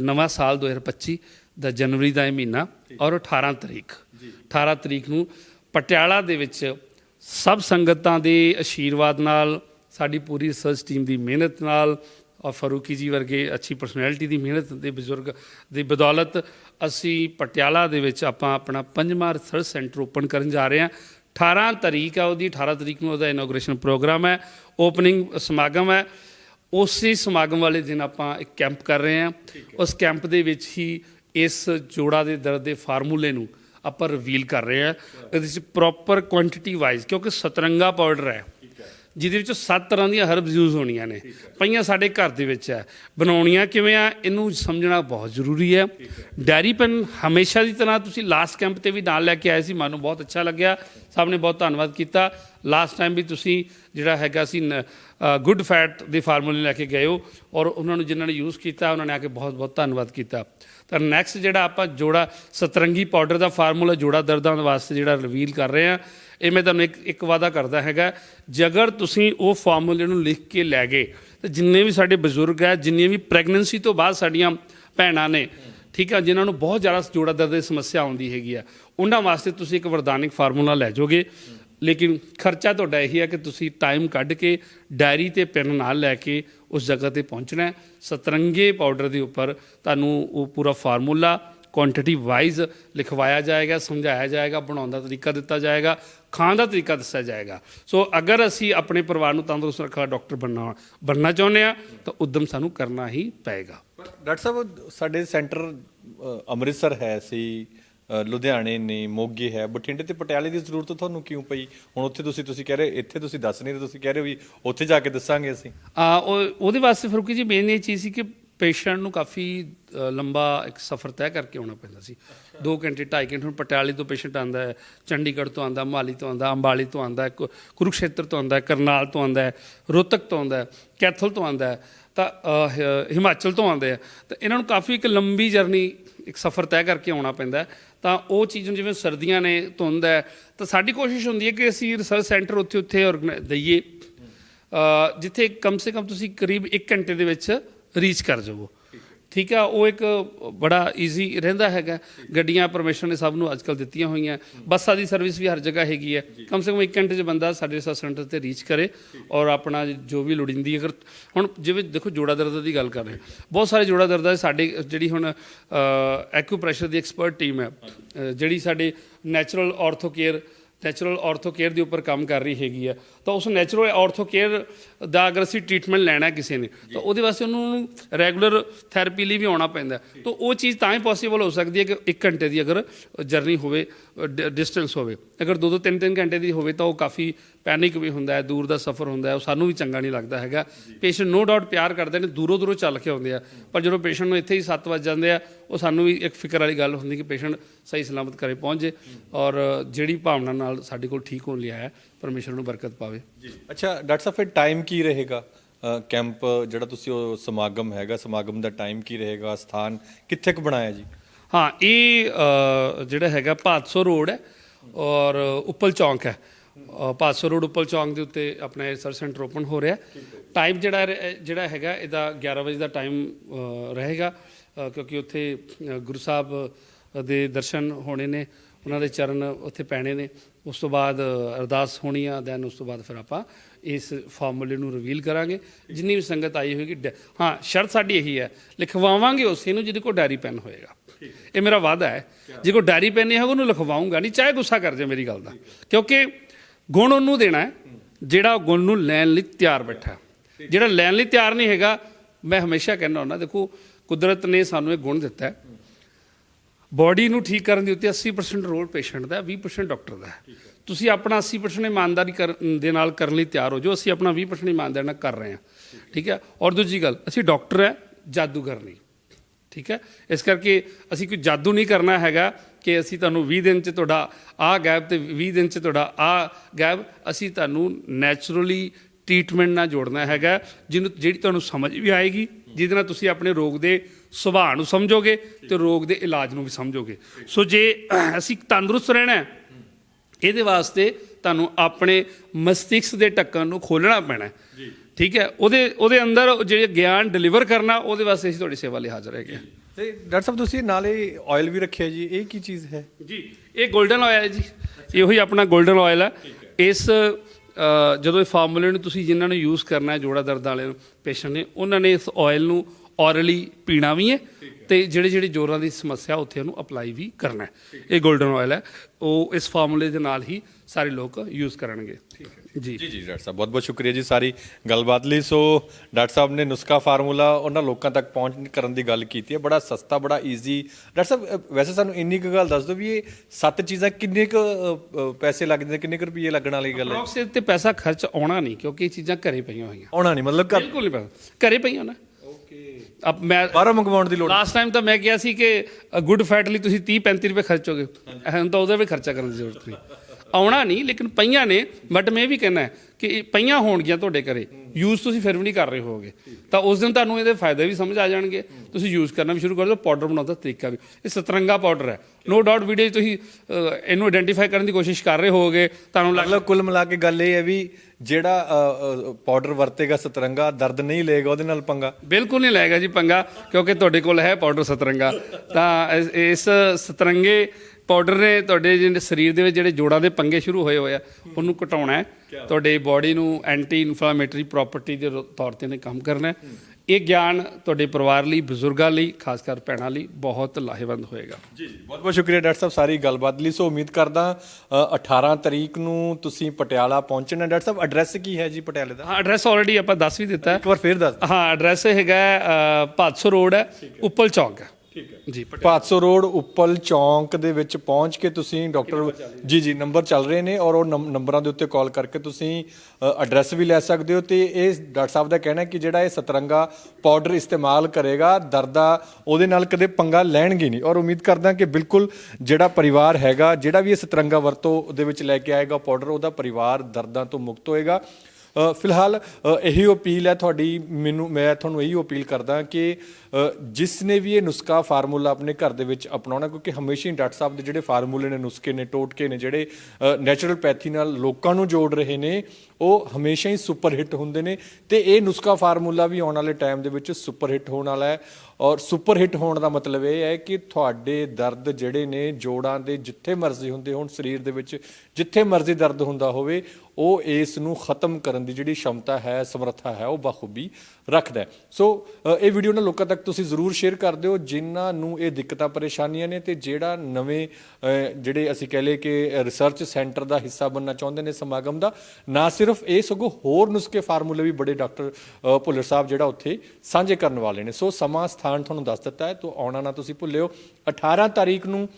ਨਵਾਂ ਸਾਲ 2025 ਦਾ ਜਨਵਰੀ ਦਾ ਇਹ ਮਹੀਨਾ ਔਰ 18 ਤਰੀਕ। 18 ਤਰੀਕ ਨੂੰ ਪਟਿਆਲਾ ਦੇ ਵਿੱਚ ਸਭ ਸੰਗਤਾਂ ਦੇ ਆਸ਼ੀਰਵਾਦ ਨਾਲ ਸਾਡੀ ਪੂਰੀ ਰਿਸਰਚ ਟੀਮ ਦੀ ਮਿਹਨਤ ਨਾਲ ਔਰ ਫਾਰੂਕੀ ਜੀ ਵਰਗੇ ਅੱਛੀ ਪਰਸਨੈਲਿਟੀ ਦੀ ਮਿਹਨਤ ਦੇ ਬਜ਼ੁਰਗ ਦੀ ਬਦੌਲਤ ਅਸੀਂ ਪਟਿਆਲਾ ਦੇ ਵਿੱਚ ਆਪਾਂ ਆਪਣਾ ਪੰਜਵਾਂ ਰਿਸਰਚ ਸੈਂਟਰ ਓਪਨ ਕਰਨ ਜਾ ਰਹੇ ਹਾਂ। 18 ਤਰੀਕ ਆ ਉਹਦੀ 18 ਤਰੀਕ ਨੂੰ ਉਹਦਾ ਇਨੋਗ੍ਰੇਸ਼ਨ ਪ੍ਰੋਗਰਾਮ ਹੈ ਓਪਨਿੰਗ ਸਮਾਗਮ ਹੈ। ਉਸੇ ਸਮਾਗਮ ਵਾਲੇ ਦਿਨ ਆਪਾਂ ਇੱਕ ਕੈਂਪ ਕਰ ਰਹੇ ਹਾਂ। ਉਸ ਕੈਂਪ ਦੇ ਵਿੱਚ ਹੀ ਇਸ ਜੋੜਾ ਦੇ ਦਰਦ ਦੇ ਫਾਰਮੂਲੇ ਨੂੰ ਆਪਾਂ ਰਿਵੀਲ ਕਰ ਰਹੇ ਹਾਂ। ਇਹਦੇ ਵਿੱਚ ਪ੍ਰੋਪਰ ਕੁਆਂਟੀਟੀ ਵਾਈਜ਼ ਕਿਉਂਕਿ ਸਤਰੰਗਾ ਪਾਊਡਰ ਹੈ ਜਿਹਦੇ ਵਿੱਚ ਸੱਤ ਤਰ੍ਹਾਂ ਦੀਆਂ ਹਰਬਸ ਯੂਜ਼ ਹੋਣੀਆਂ ਨੇ। ਪਈਆਂ ਸਾਡੇ ਘਰ ਦੇ ਵਿੱਚ ਹੈ। ਬਣਾਉਣੀਆਂ ਕਿਵੇਂ ਆ ਇਹਨੂੰ ਸਮਝਣਾ ਬਹੁਤ ਜ਼ਰੂਰੀ ਹੈ। ਡੈਰੀ ਪੈਨ ਹਮੇਸ਼ਾ ਦੀ ਤਰ੍ਹਾਂ ਤੁਸੀਂ ਲਾਸਟ ਕੈਂਪ ਤੇ ਵੀ ਨਾਲ ਲੈ ਕੇ ਆਏ ਸੀ ਮੈਨੂੰ ਬਹੁਤ ਅੱਛਾ ਲੱਗਿਆ। ਸਭ ਨੇ ਬਹੁਤ ਧੰਨਵਾਦ ਕੀਤਾ। ਲਾਸਟ ਟਾਈਮ ਵੀ ਤੁਸੀਂ ਜਿਹੜਾ ਹੈਗਾ ਸੀ ਗੁੱਡ ਫੈਟ ਦੇ ਫਾਰਮੂਲੇ ਲੈ ਕੇ ਗਏ ਹੋ ਔਰ ਉਹਨਾਂ ਨੂੰ ਜਿਨ੍ਹਾਂ ਨੇ ਯੂਜ਼ ਕੀਤਾ ਉਹਨਾਂ ਨੇ ਆ ਕੇ ਬਹੁਤ ਬਹੁਤ ਧੰਨਵਾਦ ਕੀਤਾ। ਤਾਂ ਨੈਕਸਟ ਜਿਹੜਾ ਆਪਾਂ ਜੋੜਾ ਸਤਰੰਗੀ ਪਾਊਡਰ ਦਾ ਫਾਰਮੂਲਾ ਜੋੜਾ ਦਰਦਾਂ ਵਾਸਤੇ ਜਿਹੜਾ ਰਿਵੀਲ ਕਰ ਰਹੇ ਆ ਇਹ ਮੈਂ ਤੁਹਾਨੂੰ ਇੱਕ ਇੱਕ ਵਾਅਦਾ ਕਰਦਾ ਹੈਗਾ ਜੇਕਰ ਤੁਸੀਂ ਉਹ ਫਾਰਮੂਲੇ ਨੂੰ ਲਿਖ ਕੇ ਲੈ ਗਏ, ਤੇ ਜਿੰਨੇ ਵੀ ਸਾਡੇ ਬਜ਼ੁਰਗ ਹੈ, ਜਿੰਨੀਆਂ ਵੀ ਪ੍ਰੈਗਨੈਂਸੀ ਤੋਂ ਬਾਅਦ ਸਾਡੀਆਂ ਭੈਣਾਂ ਨੇ, ਠੀਕ ਆ, ਜਿਨ੍ਹਾਂ ਨੂੰ ਬਹੁਤ ਜ਼ਿਆਦਾ ਜੋੜਾ ਦਰਦ ਦੀ ਸਮੱਸਿਆ ਆਉਂਦੀ ਹੈਗੀ ਆ, ਉਹਨਾਂ ਵਾਸਤੇ ਤੁਸੀਂ ਇੱਕ ਵਰਦਾਨਿਕ ਫਾਰਮੂਲਾ ਲੈ ਜਾਓਗੇ। ਲੇਕਿਨ ਖਰਚਾ ਤੁਹਾਡਾ ਇਹੀ ਹੈ ਕਿ ਤੁਸੀਂ ਟਾਈਮ ਕੱਢ ਕੇ ਡਾਇਰੀ ਤੇ ਪੈਨ ਨਾਲ ਲੈ ਕੇ ਉਸ ਜਗ੍ਹਾ ਤੇ ਪਹੁੰਚਣਾ ਸਤਰੰਗੇ ਪਾਊਡਰ ਦੇ ਉੱਪਰ ਤੁਹਾਨੂੰ ਉਹ ਪੂਰਾ ਫਾਰਮੂਲਾ ਕੁਆਂਟੀਟੀ ਵਾਈਜ਼ ਲਿਖਵਾਇਆ ਜਾਏਗਾ, ਸਮਝਾਇਆ ਜਾਏਗਾ, ਬਣਾਉਣ ਦਾ ਤਰੀਕਾ ਦਿੱਤਾ ਜਾਏਗਾ, ਖਾਣ ਦਾ ਤਰੀਕਾ ਦੱਸਿਆ ਜਾਏਗਾ। ਸੋ ਅਗਰ ਅਸੀਂ ਆਪਣੇ ਪਰਿਵਾਰ ਨੂੰ ਤੰਦਰੁਸਤ ਰੱਖਣ ਵਾਲਾ ਡਾਕਟਰ ਬਣਨਾ ਬਣਨਾ ਚਾਹੁੰਦੇ ਆ ਤਾਂ ਉਦਮ ਸਾਨੂੰ ਕਰਨਾ ਹੀ ਪਏਗਾ। ਡਾਕਟਰ ਸਾਹਿਬ, ਸਾਡੇ ਸੈਂਟਰ ਅੰਮ੍ਰਿਤਸਰ ਹੈ ਸੀ ਲੁਧਿਆਣੇ ਨੇ ਮੋਗੇ ਹੈ ਬਠਿੰਡੇ ਤੇ ਪਟਿਆਲੇ ਦੀ ਜ਼ਰੂਰਤ ਤੁਹਾਨੂੰ ਕਿਉਂ ਪਈ? ਹੁਣ ਉੱਥੇ ਤੁਸੀਂ ਤੁਸੀਂ ਕਹਿ ਰਹੇ ਇੱਥੇ ਤੁਸੀਂ ਦੱਸ ਨਹੀਂ ਰਹੇ ਤੁਸੀਂ ਕਹਿ ਰਹੇ ਹੋ ਵੀ ਉੱਥੇ ਜਾ ਕੇ ਦੱਸਾਂਗੇ ਅਸੀਂ। ਆ ਉਹ ਉਹਦੇ ਵਾਸਤੇ ਫਰੂਕੀ ਜੀ ਮੇਨ ਇਹ ਚੀਜ਼ ਸੀ ਕਿ ਪੇਸ਼ੈਂਟ ਨੂੰ ਕਾਫੀ ਲੰਬਾ ਇੱਕ ਸਫ਼ਰ ਤੈਅ ਕਰਕੇ ਆਉਣਾ ਪੈਂਦਾ ਸੀ। 2 ਘੰਟੇ 2.5 ਘੰਟੇ ਹੁਣ ਪਟਿਆਲੇ ਤੋਂ ਪੇਸ਼ੈਂਟ ਆਂਦਾ ਹੈ ਚੰਡੀਗੜ੍ਹ ਤੋਂ ਆਂਦਾ ਮਾਲੀ ਤੋਂ ਆਂਦਾ ਅੰਬਾਲੀ ਤੋਂ ਆਂਦਾ ਹੈ, ਕੁ- ਕੁਰੂਕਸ਼ੇਤਰ ਤੋਂ ਆਂਦਾ ਕਰਨਾਲ ਤੋਂ ਆਂਦਾ ਹੈ ਰੋਹਤਕ ਤੋਂ ਆਂਦਾ ਕੈਥਲ ਤੋਂ ਆਂਦਾ ਤਾਂ ਹਿਮਾਚਲ ਤੋਂ ਆਉਂਦੇ ਆ। ਤਾਂ ਇਹਨਾਂ ਨੂੰ ਕਾਫੀ ਇੱਕ ਲੰਬੀ ਜਰਨੀ ਇੱਕ ਸਫ਼ਰ ਤੈਅ ਕਰਕੇ ਆਉਣਾ ਪੈਂਦਾ। ਤਾਂ ਉਹ ਚੀਜ਼ ਨੂੰ ਜਿਵੇਂ ਸਰਦੀਆਂ ਨੇ ਧੁੰਦ ਹੈ, ਤਾਂ ਸਾਡੀ ਕੋਸ਼ਿਸ਼ ਹੁੰਦੀ ਹੈ ਕਿ ਅਸੀਂ ਰਿਸਰਚ ਸੈਂਟਰ ਉੱਥੇ ਉੱਥੇ ਔਰਗਨਾ- ਦਈਏ। ਜਿੱਥੇ ਕਮ ਸੇ ਕਮ ਤੁਸੀਂ ਕਰੀਬ 1 ਘੰਟੇ ਦੇ ਵਿੱਚ ਰੀਚ ਕਰ ਜਾਵੋ। ਠੀਕ ਆ ਉਹ ਇੱਕ ਬੜਾ ਈਜ਼ੀ ਰਹਿੰਦਾ ਹੈਗਾ। ਗੱਡੀਆਂ ਪਰਮਿਸ਼ਨ ਨੇ ਸਭ ਨੂੰ ਅੱਜਕੱਲ ਦਿੱਤੀਆਂ ਹੋਈਆਂ। ਬੱਸਾਂ ਦੀ ਸਰਵਿਸ ਵੀ ਹਰ ਜਗ੍ਹਾ ਹੈਗੀ ਹੈ ਕਮ ਸੇ ਕਮ 1 ਘੰਟੇ 'ਚ ਬੰਦਾ ਸਾਡੇ ਸਬ ਸੈਂਟਰ ਤੇ ਰੀਚ ਕਰੇ ਔਰ ਆਪਣਾ ਜੋ ਵੀ ਲੋੜੀਂਦੀ ਅਗਰ ਹੁਣ ਜਿਵੇਂ ਦੇਖੋ ਜੋੜਾ ਦਰਦ ਦੀ ਗੱਲ ਕਰ ਰਹੇ। ਬਹੁਤ ਸਾਰੇ ਜੋੜਾ ਦਰਦ ਹੈ ਸਾਡੇ ਜਿਹੜੀ ਹੁਣ ਐਕੂਪ੍ਰੈਸ਼ਰ ਦੀ ਐਕਸਪਰਟ ਟੀਮ ਹੈ ਜਿਹੜੀ ਸਾਡੇ natural ortho care natural ortho care ਦੇ ਉੱਪਰ ਕੰਮ ਕਰ ਰਹੀ ਹੈਗੀ ਹੈ ਤਾਂ ਉਸ ਨੈਚੁਰਲ ਆਰਥੋ ਕੇਅਰ ਦਾ ਅਗਰ ਅਸੀਂ ਟ੍ਰੀਟਮੈਂਟ ਲੈਣਾ ਕਿਸੇ ਨੇ ਤਾਂ ਉਹਦੇ ਵਾਸਤੇ ਉਹਨੂੰ ਰੈਗੂਲਰ ਥੈਰੇਪੀ ਲਈ ਵੀ ਆਉਣਾ ਪੈਂਦਾ। ਤਾਂ ਉਹ ਚੀਜ਼ ਤਾਂ ਹੀ ਪੋਸੀਬਲ ਹੋ ਸਕਦੀ ਹੈ ਕਿ 1 ਘੰਟੇ ਦੀ ਅਗਰ ਜਰਨੀ ਹੋਵੇ ਡਿਸਟੈਂਸ ਹੋਵੇ। ਅਗਰ 2-2 3-3 ਘੰਟੇ ਦੀ ਹੋਵੇ ਤਾਂ ਉਹ ਕਾਫੀ ਪੈਨਿਕ ਵੀ ਹੁੰਦਾ ਹੈ, ਦੂਰ ਦਾ ਸਫ਼ਰ ਹੁੰਦਾ ਹੈ, ਉਹ ਸਾਨੂੰ ਵੀ ਚੰਗਾ ਨਹੀਂ ਲੱਗਦਾ ਹੈਗਾ। ਪੇਸ਼ੈਂਟ ਨੋ ਡਾਊਟ ਪਿਆਰ ਕਰਦੇ ਨੇ, ਦੂਰੋਂ ਦੂਰੋਂ ਚੱਲ ਕੇ ਆਉਂਦੇ ਆ। ਪਰ ਜਦੋਂ ਪੇਸ਼ੈਂਟ ਨੂੰ ਇੱਥੇ ਹੀ 7 ਵਜ ਜਾਂਦੇ ਆ, ਉਹ ਸਾਨੂੰ ਵੀ ਇੱਕ ਫਿਕਰ ਵਾਲੀ ਗੱਲ ਹੁੰਦੀ ਕਿ ਪੇਸ਼ੈਂਟ ਸਹੀ ਸਲਾਮਤ ਘਰੇ ਪਹੁੰਚ ਜੇ ਔਰ ਜਿਹੜੀ ਭਾਵਨਾ ਨਾਲ ਸਾਡੇ ਕੋਲ ਠੀਕ ਹੋਣ ਲਈ ਆਇਆ, ਪਰਮੇਸ਼ਰ ਨੂੰ ਬਰਕਤ ਪਾਵੇ। ਅੱਛਾ, ਡਾਕਟਰ ਸਾਹਿਬ, ਫਿਰ ਟਾਈਮ ਕੀ ਰਹੇਗਾ? ਕੈਂਪ ਜਿਹੜਾ ਤੁਸੀਂ ਉਹ ਸਮਾਗਮ ਹੈਗਾ, ਸਮਾਗਮ ਦਾ ਟਾਈਮ ਕੀ ਰਹੇਗਾ, ਸਥਾਨ ਕਿੱਥੇ ਕੁ ਬਣਾਇਆ ਜੀ? ਹਾਂ ਇਹ ਜਿਹੜਾ ਹੈਗਾ ਭਾਦਸੋ ਰੋਡ ਹੈ ਔਰ ਉੱਪਲ ਚੌਂਕ ਹੈ। ਅ, ਭਾਦਸੋ ਰੋਡ ਉੱਪਲ ਚੌਂਕ ਦੇ ਉੱਤੇ ਆਪਣਾ ਰਿਸਰਚ ਸੈਂਟਰ ਓਪਨ ਹੋ ਰਿਹਾ। ਟਾਈਮ ਜਿਹੜਾ ਜਿਹੜਾ ਹੈਗਾ ਇਹਦਾ 11 ਵਜੇ ਦਾ ਟਾਈਮ ਰਹੇਗਾ। ਕਿਉਂਕਿ ਉੱਥੇ ਗੁਰੂ ਸਾਹਿਬ ਦੇ ਦਰਸ਼ਨ ਹੋਣੇ ਨੇ ਉਹਨਾਂ ਦੇ ਚਰਨ ਉੱਥੇ ਪੈਣੇ ਨੇ। ਉਸ ਤੋਂ ਬਾਅਦ ਅਰਦਾਸ ਹੋਣੀ ਆ ਦੈਨ ਉਸ ਤੋਂ ਬਾਅਦ ਫਿਰ ਆਪਾਂ ਇਸ ਫਾਰਮੂਲੇ ਨੂੰ ਰਿਵੀਲ ਕਰਾਂਗੇ। ਜਿੰਨੀ ਵੀ ਸੰਗਤ ਆਈ ਹੋਏਗੀ ਡੈ- ਹਾਂ ਸ਼ਰਤ ਸਾਡੀ ਇਹੀ ਹੈ ਲਿਖਵਾਵਾਂਗੇ ਉਸੇ ਨੂੰ ਜਿਹਦੇ ਕੋਲ ਡਾਇਰੀ ਪੈਨ ਹੋਏਗਾ। ਇਹ ਮੇਰਾ ਵਾਅਦਾ ਹੈ। ਜੇ ਕੋਈ ਡਾਇਰੀ ਪੈਨ ਨਹੀਂ ਹੈਗਾ ਉਹਨੂੰ ਲਿਖਵਾਉਂਗਾ ਨਹੀਂ ਚਾਹੇ ਗੁੱਸਾ ਕਰ ਜਾਏ ਮੇਰੀ ਗੱਲ ਦਾ। ਕਿਉਂਕਿ ਗੁਣ ਉਹਨੂੰ ਦੇਣਾ ਹੈ ਜਿਹੜਾ ਉਹ ਗੁਣ ਨੂੰ ਲੈਣ ਲਈ ਤਿਆਰ ਬੈਠਾ ਜਿਹੜਾ ਲੈਣ ਲਈ ਤਿਆਰ ਨਹੀਂ ਹੈਗਾ ਮੈਂ ਹਮੇਸ਼ਾ ਕਹਿੰਦਾ ਹੁੰਦਾ ਦੇਖੋ ਕੁਦਰਤ ਨੇ ਸਾਨੂੰ ਇਹ ਗੁਣ ਦਿੱਤਾ ਹੈ। ਬਾਡੀ ਨੂੰ ਠੀਕ ਕਰਨ ਦੇ ਉੱਤੇ 80% ਰੋਲ ਪੇਸ਼ੈਂਟ ਦਾ ਹੈ, 20% ਡਾਕਟਰ ਦਾ ਹੈ। ਤੁਸੀਂ ਆਪਣਾ 80% ਇਮਾਨਦਾਰੀ ਕਰਨ ਦੇ ਨਾਲ ਕਰਨ ਲਈ ਤਿਆਰ ਹੋ ਜੋ ਅਸੀਂ ਆਪਣਾ 20% ਇਮਾਨਦਾਰੀ ਨਾਲ ਕਰ ਰਹੇ ਹਾਂ। ਠੀਕ ਹੈ? ਔਰ ਦੂਜੀ ਗੱਲ, ਅਸੀਂ ਡਾਕਟਰ ਹੈ, ਜਾਦੂਗਰ ਨਹੀਂ। ਠੀਕ ਹੈ? ਇਸ ਕਰਕੇ ਅਸੀਂ ਕੋਈ ਜਾਦੂ ਨਹੀਂ ਕਰਨਾ ਹੈਗਾ ਕਿ ਅਸੀਂ ਤੁਹਾਨੂੰ 20 ਦਿਨ ਚ ਤੁਹਾਡਾ ਆਹ ਗੈਪ ਤੇ 20 ਦਿਨ ਚ ਤੁਹਾਡਾ ਆਹ ਗੈਪ, ਅਸੀਂ ਤੁਹਾਨੂੰ ਨੈਚੁਰਲੀ ਟ੍ਰੀਟਮੈਂਟ ਨਾਲ ਜੋੜਨਾ ਹੈਗਾ, ਜਿਹਨੂੰ ਜਿਹੜੀ ਤੁਹਾਨੂੰ ਸਮਝ ਵੀ ਆਏਗੀ, ਜਿਹਦੇ ਨਾਲ ਤੁਸੀਂ ਆਪਣੇ ਰੋਗ ਦੇ ਸੁਭਾਅ ਨੂੰ ਸਮਝੋਗੇ ਤੇ ਰੋਗ ਦੇ ਇਲਾਜ ਨੂੰ ਵੀ ਸਮਝੋਗੇ। ਸੋ ਜੇ ਅਸੀਂ ਤੰਦਰੁਸਤ ਰਹਿਣਾ ਹੈ ਇਹਦੇ ਵਾਸਤੇ ਤੁਹਾਨੂੰ ਆਪਣੇ ਮਸਤਿਸ਼ਕ ਦੇ ਢੱਕਣ ਨੂੰ ਖੋਲਣਾ ਪੈਣਾ ਹੈ। ਠੀਕ ਹੈ? ਉਹਦੇ ਉਹਦੇ ਅੰਦਰ ਜਿਹੜੇ ਗਿਆਨ ਡਿਲੀਵਰ ਕਰਨਾ ਉਹਦੇ ਵਾਸਤੇ ਅਸੀਂ ਤੁਹਾਡੀ ਸੇਵਾ ਲਈ ਹਾਜ਼ਰ ਹੈਗੇ ਹਾਂ। ਤੇ ਡਾਕਟਰ ਸਾਹਿਬ ਤੁਸੀਂ ਨਾਲੇ ਆਇਲ ਵੀ ਰੱਖਿਆ ਜੀ ਇਹ ਕੀ ਚੀਜ਼ ਹੈ? ਜੀ ਇਹ 골ਡਨ ਆਇਲ ਹੈ ਜੀ। ਇਹੋ ਹੀ ਆਪਣਾ 골ਡਨ ਆਇਲ ਹੈ। ਇਸ ਜਦੋਂ ਇਹ ਫਾਰਮੂਲੇ ਨੂੰ ਤੁਸੀਂ ਜਿਨ੍ਹਾਂ ਨੂੰ ਯੂਜ਼ ਕਰਨਾ ਹੈ ਜੋੜਾ ਦਰਦ ਵਾਲੇ ਪੇਸ਼ੈਂਟ ਨੇ ਉਹਨਾਂ ਨੇ ਇਸ ਆਇਲ ਨੂੰ ਔਰਲੀ ਪੀਣਾ ਵੀ ਹੈ। ਤੇ ਜਿਹੜੇ ਜਿਹੜੇ ਜੋੜਾਂ ਦੀ ਸਮੱਸਿਆ ਉੱਥੇ ਉਹਨੂੰ ਅਪਲਾਈ ਵੀ ਕਰਨਾ ਹੈ। ਇਹ 골ਡਨ ਆਇਲ ਹੈ। ਉਹ ਇਸ ਫਾਰਮੂਲੇ ਦੇ ਨਾਲ ਹੀ ਸਾਰੇ ਲੋਕ ਯੂਜ਼ ਕਰਨਗੇ। ਜੀ। ਜੀ ਜੀ ਡਾਕਟਰ ਸਾਹਿਬ ਬਹੁਤ ਬਹੁਤ ਸ਼ੁਕਰੀਆ ਜੀ ਸਾਰੀ ਗੱਲਬਾਤ ਲਈ। ਸੋ ਡਾਕਟਰ ਸਾਹਿਬ ਨੇ ਨੁਸਖਾ ਫਾਰਮੂਲਾ ਉਹਨਾਂ ਲੋਕਾਂ ਤੱਕ ਪਹੁੰਚ ਕਰਨ ਦੀ ਗੱਲ ਕੀਤੀ ਹੈ। ਬੜਾ ਸਸਤਾ ਬੜਾ ਈਜ਼ੀ ਡਾਕਟਰ ਸਾਹਿਬ ਅ, ਵੈਸੇ ਸਾਨੂੰ ਇੰਨੀ ਕੁ ਗੱਲ ਦੱਸ ਦਿਓ ਵੀ ਇਹ ਸੱਤ ਚੀਜ਼ਾਂ ਕਿੰਨੇ ਕੁ ਅ, ਅ, ਪੈਸੇ ਲੱਗਦੇ ਨੇ ਕਿੰਨੇ ਕੁ ਰੁਪਏ ਲੱਗਣ ਵਾਲੀ ਗੱਲ ਹੈ? ਅਪਰੋਕਸ ਤੇ ਪੈਸਾ ਖਰਚ ਆਉਣਾ ਨਹੀਂ ਕਿਉਂਕਿ ਇਹ ਚੀਜ਼ਾਂ ਘਰੇ ਪਈਆਂ ਹੋਈਆਂ। ਆਉਣਾ ਨਹੀਂ ਮਤਲਬ ਘਰ ਬਿਲਕੁਲ ਨਹੀਂ ਪੈਸਾ। ਘਰੇ ਪਈਆਂ ਨਾ। ਅਬ ਮੈਂ ਬਾਹਰੋਂ ਮੰਗਵਾਉਣ ਦੀ ਲੋੜ ਲਾਸਟ ਟਾਈਮ ਤਾਂ ਮੈਂ ਕਿਹਾ ਸੀ ਕਿ ਗੁੱਡ ਫੈਟ ਲਈ ਤੁਸੀਂ 30 35 ਰੁਪਏ ਖਰਚੋਗੇ। ਹੁਣ ਤਾਂ ਉਹਦਾ ਵੀ ਖਰਚਾ ਕਰਨ ਦੀ ਜ਼ਰੂਰਤ ਨਹੀਂ। ਆਉਣਾ ਨਹੀਂ ਲੇਕਿਨ ਪਈਆਂ ਨੇ ਬਟ ਮੈਂ ਇਹ ਵੀ ਕਹਿਣਾ ਕਿ ਪਈਆਂ ਹੋਣਗੀਆਂ ਤੁਹਾਡੇ ਘਰੇ। ਯੂਜ਼ ਤੁਸੀਂ ਫਿਰ ਵੀ ਨਹੀਂ ਕਰ ਰਹੇ ਹੋਗੇ ਤਾਂ ਉਸ ਦਿਨ ਤੁਹਾਨੂੰ ਇਹਦੇ ਫਾਇਦੇ ਵੀ ਸਮਝ ਆ ਜਾਣਗੇ। ਤੁਸੀਂ ਯੂਜ਼ ਕਰਨਾ ਵੀ ਸ਼ੁਰੂ ਕਰ ਦਿਓ ਪਾਊਡਰ ਬਣਾਉਣ ਦਾ ਤਰੀਕਾ ਵੀ। ਇਹ ਸਤਰੰਗਾ ਪਾਊਡਰ ਹੈ। ਨੋ ਡਾਊਟ ਵੀਡੀਓ ਤੁਸੀਂ ਇਹਨੂੰ ਆਇਡੈਂਟੀਫਾਈ ਕਰਨ ਦੀ ਕੋਸ਼ਿਸ਼ ਕਰ ਰਹੇ ਹੋਗੇ ਤੁਹਾਨੂੰ ਲੱਗ ਮਤਲਬ ਕੁੱਲ ਮਿਲਾ ਕੇ ਗੱਲ ਇਹ ਹੈ ਵੀ ਜਿਹੜਾ ਪਾਊਡਰ ਵਰਤੇਗਾ ਸਤਰੰਗਾ ਦਰਦ ਨਹੀਂ ਲਏਗਾ ਉਹਦੇ ਨਾਲ ਪੰਗਾ। ਬਿਲਕੁਲ ਨਹੀਂ ਲਾਏਗਾ ਜੀ ਪੰਗਾ ਕਿਉਂਕਿ ਤੁਹਾਡੇ ਕੋਲ ਹੈ ਪਾਊਡਰ ਸਤਰੰਗਾ। ਤਾਂ ਇਸ ਸਤਰੰਗੇ ਪਾਊਡਰ ਨੇ ਤੁਹਾਡੇ ਜਿਹੜੇ ਸਰੀਰ ਦੇ ਵਿੱਚ ਜਿਹੜੇ ਜੋੜਾਂ ਦੇ ਪੰਗੇ ਸ਼ੁਰੂ ਹੋਏ ਹੋਏ ਆ ਉਹਨੂੰ ਘਟਾਉਣਾ ਹੈ। ਤੁਹਾਡੇ ਬਾਡੀ ਨੂੰ ਐਂਟੀ ਇਨਫਲਾਮੇਟਰੀ ਪ੍ਰਾਪਰਟੀ ਦੇ ਤੌਰ ਤੇ ਨੇ ਕੰਮ ਕਰਨਾ ਹੈ। ਇਹ ਗਿਆਨ ਤੁਹਾਡੇ ਪਰਿਵਾਰ ਲਈ ਬਜ਼ੁਰਗਾਂ ਲਈ ਖਾਸ ਕਰ ਭੈਣਾਂ ਲਈ ਬਹੁਤ ਲਾਹੇਵੰਦ ਹੋਏਗਾ। ਜੀ ਜੀ ਬਹੁਤ ਬਹੁਤ ਸ਼ੁਕਰੀਆ ਡਾਕਟਰ ਸਾਹਿਬ ਸਾਰੀ ਗੱਲਬਾਤ ਲਈ। ਸੋ ਉਮੀਦ ਕਰਦਾ ਅ, 18 ਤਰੀਕ ਨੂੰ ਤੁਸੀਂ ਪਟਿਆਲਾ ਪਹੁੰਚਣਾ ਡਾਕਟਰ ਸਾਹਿਬ ਐਡਰੈਸ ਕੀ ਹੈ ਜੀ ਪਟਿਆਲੇ ਦਾ? ਹਾਂ ਐਡਰੈਸ ਆਲਰੇਡੀ ਆਪਾਂ ਦੱਸ ਵੀ ਦਿੱਤਾ ਇੱਕ ਵਾਰ ਫੇਰ ਦੱਸ ਹਾਂ ਐਡਰੈਸ ਹੈਗਾ ਭਾਦਸੋ ਰੋਡ ਹੈ। ਉੱਪਲ ਚੌਂਕ ਹੈ। ਠੀਕ ਹੈ। ਜੀ। 500 ਰੋਡ ਉੱਪਲ ਚੌਂਕ ਦੇ ਵਿੱਚ ਪਹੁੰਚ ਕੇ ਤੁਸੀਂ ਡਾਕਟਰ ਜੀ ਜੀ ਨੰਬਰ ਚੱਲ ਰਹੇ ਨੇ ਔਰ ਉਹ ਨੰਬ- ਨੰਬਰਾਂ ਦੇ ਉੱਤੇ ਕਾਲ ਕਰਕੇ ਤੁਸੀਂ ਐਡਰੈਸ ਵੀ ਲੈ ਸਕਦੇ ਹੋ ਤੇ ਇਹ ਡਾਕਟਰ ਸਾਹਿਬ ਦਾ ਕਹਿਣਾ ਹੈ ਕਿ ਜਿਹੜਾ ਇਹ ਸਤਰੰਗਾ ਪਾਊਡਰ ਇਸਤੇਮਾਲ ਕਰੇਗਾ ਦਰਦਾ ਉਹਦੇ ਨਾਲ ਕਦੇ ਪੰਗਾ ਲੈਣਗੇ ਨਹੀਂ ਔਰ ਉਮੀਦ ਕਰਦਾ ਕਿ ਬਿਲਕੁਲ ਜਿਹੜਾ ਪਰਿਵਾਰ ਹੈਗਾ ਜਿਹੜਾ ਵੀ ਇਹ ਸਤਰੰਗਾ ਵਰਤੋਂ ਦੇ ਵਿੱਚ ਲੈ ਕੇ ਆਏਗਾ ਪਾਊਡਰ ਉਹਦਾ ਪਰਿਵਾਰ ਦਰਦਾਂ ਤੋਂ ਮੁਕਤ ਹੋਏਗਾ। ਫਿਲਹਾਲ ਇਹੀ ਅਪੀਲ ਹੈ ਤੁਹਾਡੀ, ਮੈਨੂੰ, ਮੈਂ ਤੁਹਾਨੂੰ ਇਹੀ ਅਪੀਲ ਕਰਦਾ ਕਿ ਜਿਸ ਨੇ ਵੀ ਇਹ ਨੁਸਖਾ ਫਾਰਮੂਲਾ ਆਪਣੇ ਘਰ ਦੇ ਵਿੱਚ ਅਪਣਾਉਣਾ, ਕਿਉਂਕਿ ਹਮੇਸ਼ਾ ਹੀ ਡਾਕਟਰ ਸਾਹਿਬ ਦੇ ਜਿਹੜੇ ਫਾਰਮੂਲੇ ਨੇ, ਨੁਸਖੇ ਨੇ, ਟੋਟਕੇ ਨੇ, ਜਿਹੜੇ ਨੈਚੁਰਲਪੈਥੀ ਨਾਲ ਲੋਕਾਂ ਨੂੰ ਜੋੜ ਰਹੇ ਨੇ, ਉਹ ਹਮੇਸ਼ਾ ਹੀ ਸੁਪਰ ਹਿੱਟ ਹੁੰਦੇ ਨੇ ਤੇ ਇਹ ਨੁਸਖਾ ਫਾਰਮੂਲਾ ਵੀ ਆਉਣ ਵਾਲੇ ਟਾਈਮ ਦੇ ਵਿੱਚ ਸੁਪਰ ਹਿੱਟ ਹੋਣ ਵਾਲਾ ਹੈ। ਔਰ ਸੁਪਰ ਹਿੱਟ ਹੋਣ ਦਾ ਮਤਲਬ ਇਹ ਹੈ ਕਿ ਤੁਹਾਡੇ ਦਰਦ ਜਿਹੜੇ ਨੇ ਜੋੜਾਂ ਦੇ ਜਿੱਥੇ ਮਰਜ਼ੀ ਹੁੰਦੇ ਹੋਣ, ਸਰੀਰ ਦੇ ਵਿੱਚ ਜਿੱਥੇ ਮਰਜ਼ੀ ਦਰਦ ਹੁੰਦਾ ਹੋਵੇ, ਉਹ ਇਸ ਨੂੰ ਖਤਮ ਕਰਨ ਦੀ ਜਿਹੜੀ ਸ਼ਮਤਾ ਹੈ, ਸਮਰੱਥਾ ਹੈ, ਉਹ ਬਖੂਬੀ ਰੱਖਦਾ ਸੋ ਇਹ ਵੀਡੀਓ ਨਾ ਲੋਕਾਂ ਤੱਕ ਤੁਸੀਂ ਜ਼ਰੂਰ ਸ਼ੇਅਰ ਕਰ ਦਿਓ, ਜਿਨ੍ਹਾਂ ਨੂੰ ਇਹ ਦਿੱਕਤਾਂ ਪਰੇਸ਼ਾਨੀਆਂ ਨੇ ਤੇ ਜਿਹੜਾ ਨਵੇਂ ਜਿਹੜੇ ਅਸੀਂ ਕਹ ਲਏ ਕਿ ਰਿਸਰਚ ਸੈਂਟਰ ਦਾ ਹਿੱਸਾ ਬਣਨਾ ਚਾਹੁੰਦੇ ਨੇ ਸਮਾਗਮ ਦਾ, ਨਾ ਸਿਰਫ ਇਹ ਸਗੋਂ ਹੋਰ ਨੁਸਖੇ ਫਾਰਮੂਲੇ ਵੀ ਬੜੇ ਡਾਕਟਰ ਭੁੱਲਰ ਸਾਹਿਬ ਜਿਹੜਾ ਉੱਥੇ ਸਾਂਝੇ ਕਰਨ ਵਾਲੇ ਨੇ। ਸੋ ਸਮਾਂ ਸਥਾਨ ਤੁਹਾਨੂੰ ਦੱਸ ਦਿੱਤਾ ਹੈ, ਤੋਂ ਆਉਣਾ ਨਾ ਤੁਸੀਂ ਭੁੱਲਿਓ। 18 ਤਾਰੀਖ ਨੂੰ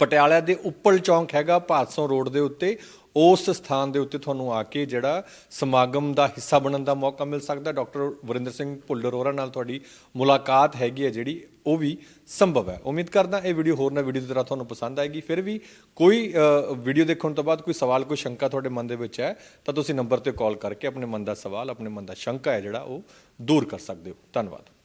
ਪਟਿਆਲਾ ਦੇ ਉੱਪਲ ਚੌਂਕ ਹੈਗਾ ਭਾਦਸੋਂ ਰੋਡ ਦੇ ਉੱਤੇ। ਉਸ ਸਥਾਨ ਦੇ ਉੱਤੇ ਤੁਹਾਨੂੰ ਆ ਕੇ ਜਿਹੜਾ ਸਮਾਗਮ ਦਾ ਹਿੱਸਾ ਬਣਨ ਦਾ ਮੌਕਾ ਮਿਲ ਸਕਦਾ। ਡਾਕਟਰ ਵਰਿੰਦਰ ਸਿੰਘ ਭੁੱਲਰ ਹੋਰਾਂ ਨਾਲ ਤੁਹਾਡੀ ਮੁਲਾਕਾਤ ਹੈਗੀ ਹੈ ਜਿਹੜੀ, ਉਹ ਵੀ ਸੰਭਵ ਹੈ। ਉਮੀਦ ਕਰਦਾ ਇਹ ਵੀਡੀਓ ਹੋਰ ਨਾ ਵੀਡੀਓ ਦੀ ਤਰ੍ਹਾਂ ਤੁਹਾਨੂੰ ਪਸੰਦ ਆਏਗੀ। ਫਿਰ ਵੀ ਕੋਈ ਵੀਡੀਓ ਦੇਖਣ ਤੋਂ ਬਾਅਦ ਕੋਈ ਸਵਾਲ, ਕੋਈ ਸ਼ੰਕਾ ਤੁਹਾਡੇ ਮਨ ਦੇ ਵਿੱਚ ਹੈ, ਤਾਂ ਤੁਸੀਂ ਨੰਬਰ ਤੇ ਕਾਲ ਕਰਕੇ ਆਪਣੇ ਮਨ ਦਾ ਸਵਾਲ, ਆਪਣੇ ਮਨ ਦਾ ਸ਼ੰਕਾ ਹੈ ਜਿਹੜਾ, ਉਹ ਦੂਰ ਕਰ ਸਕਦੇ ਹੋ। ਧੰਨਵਾਦ।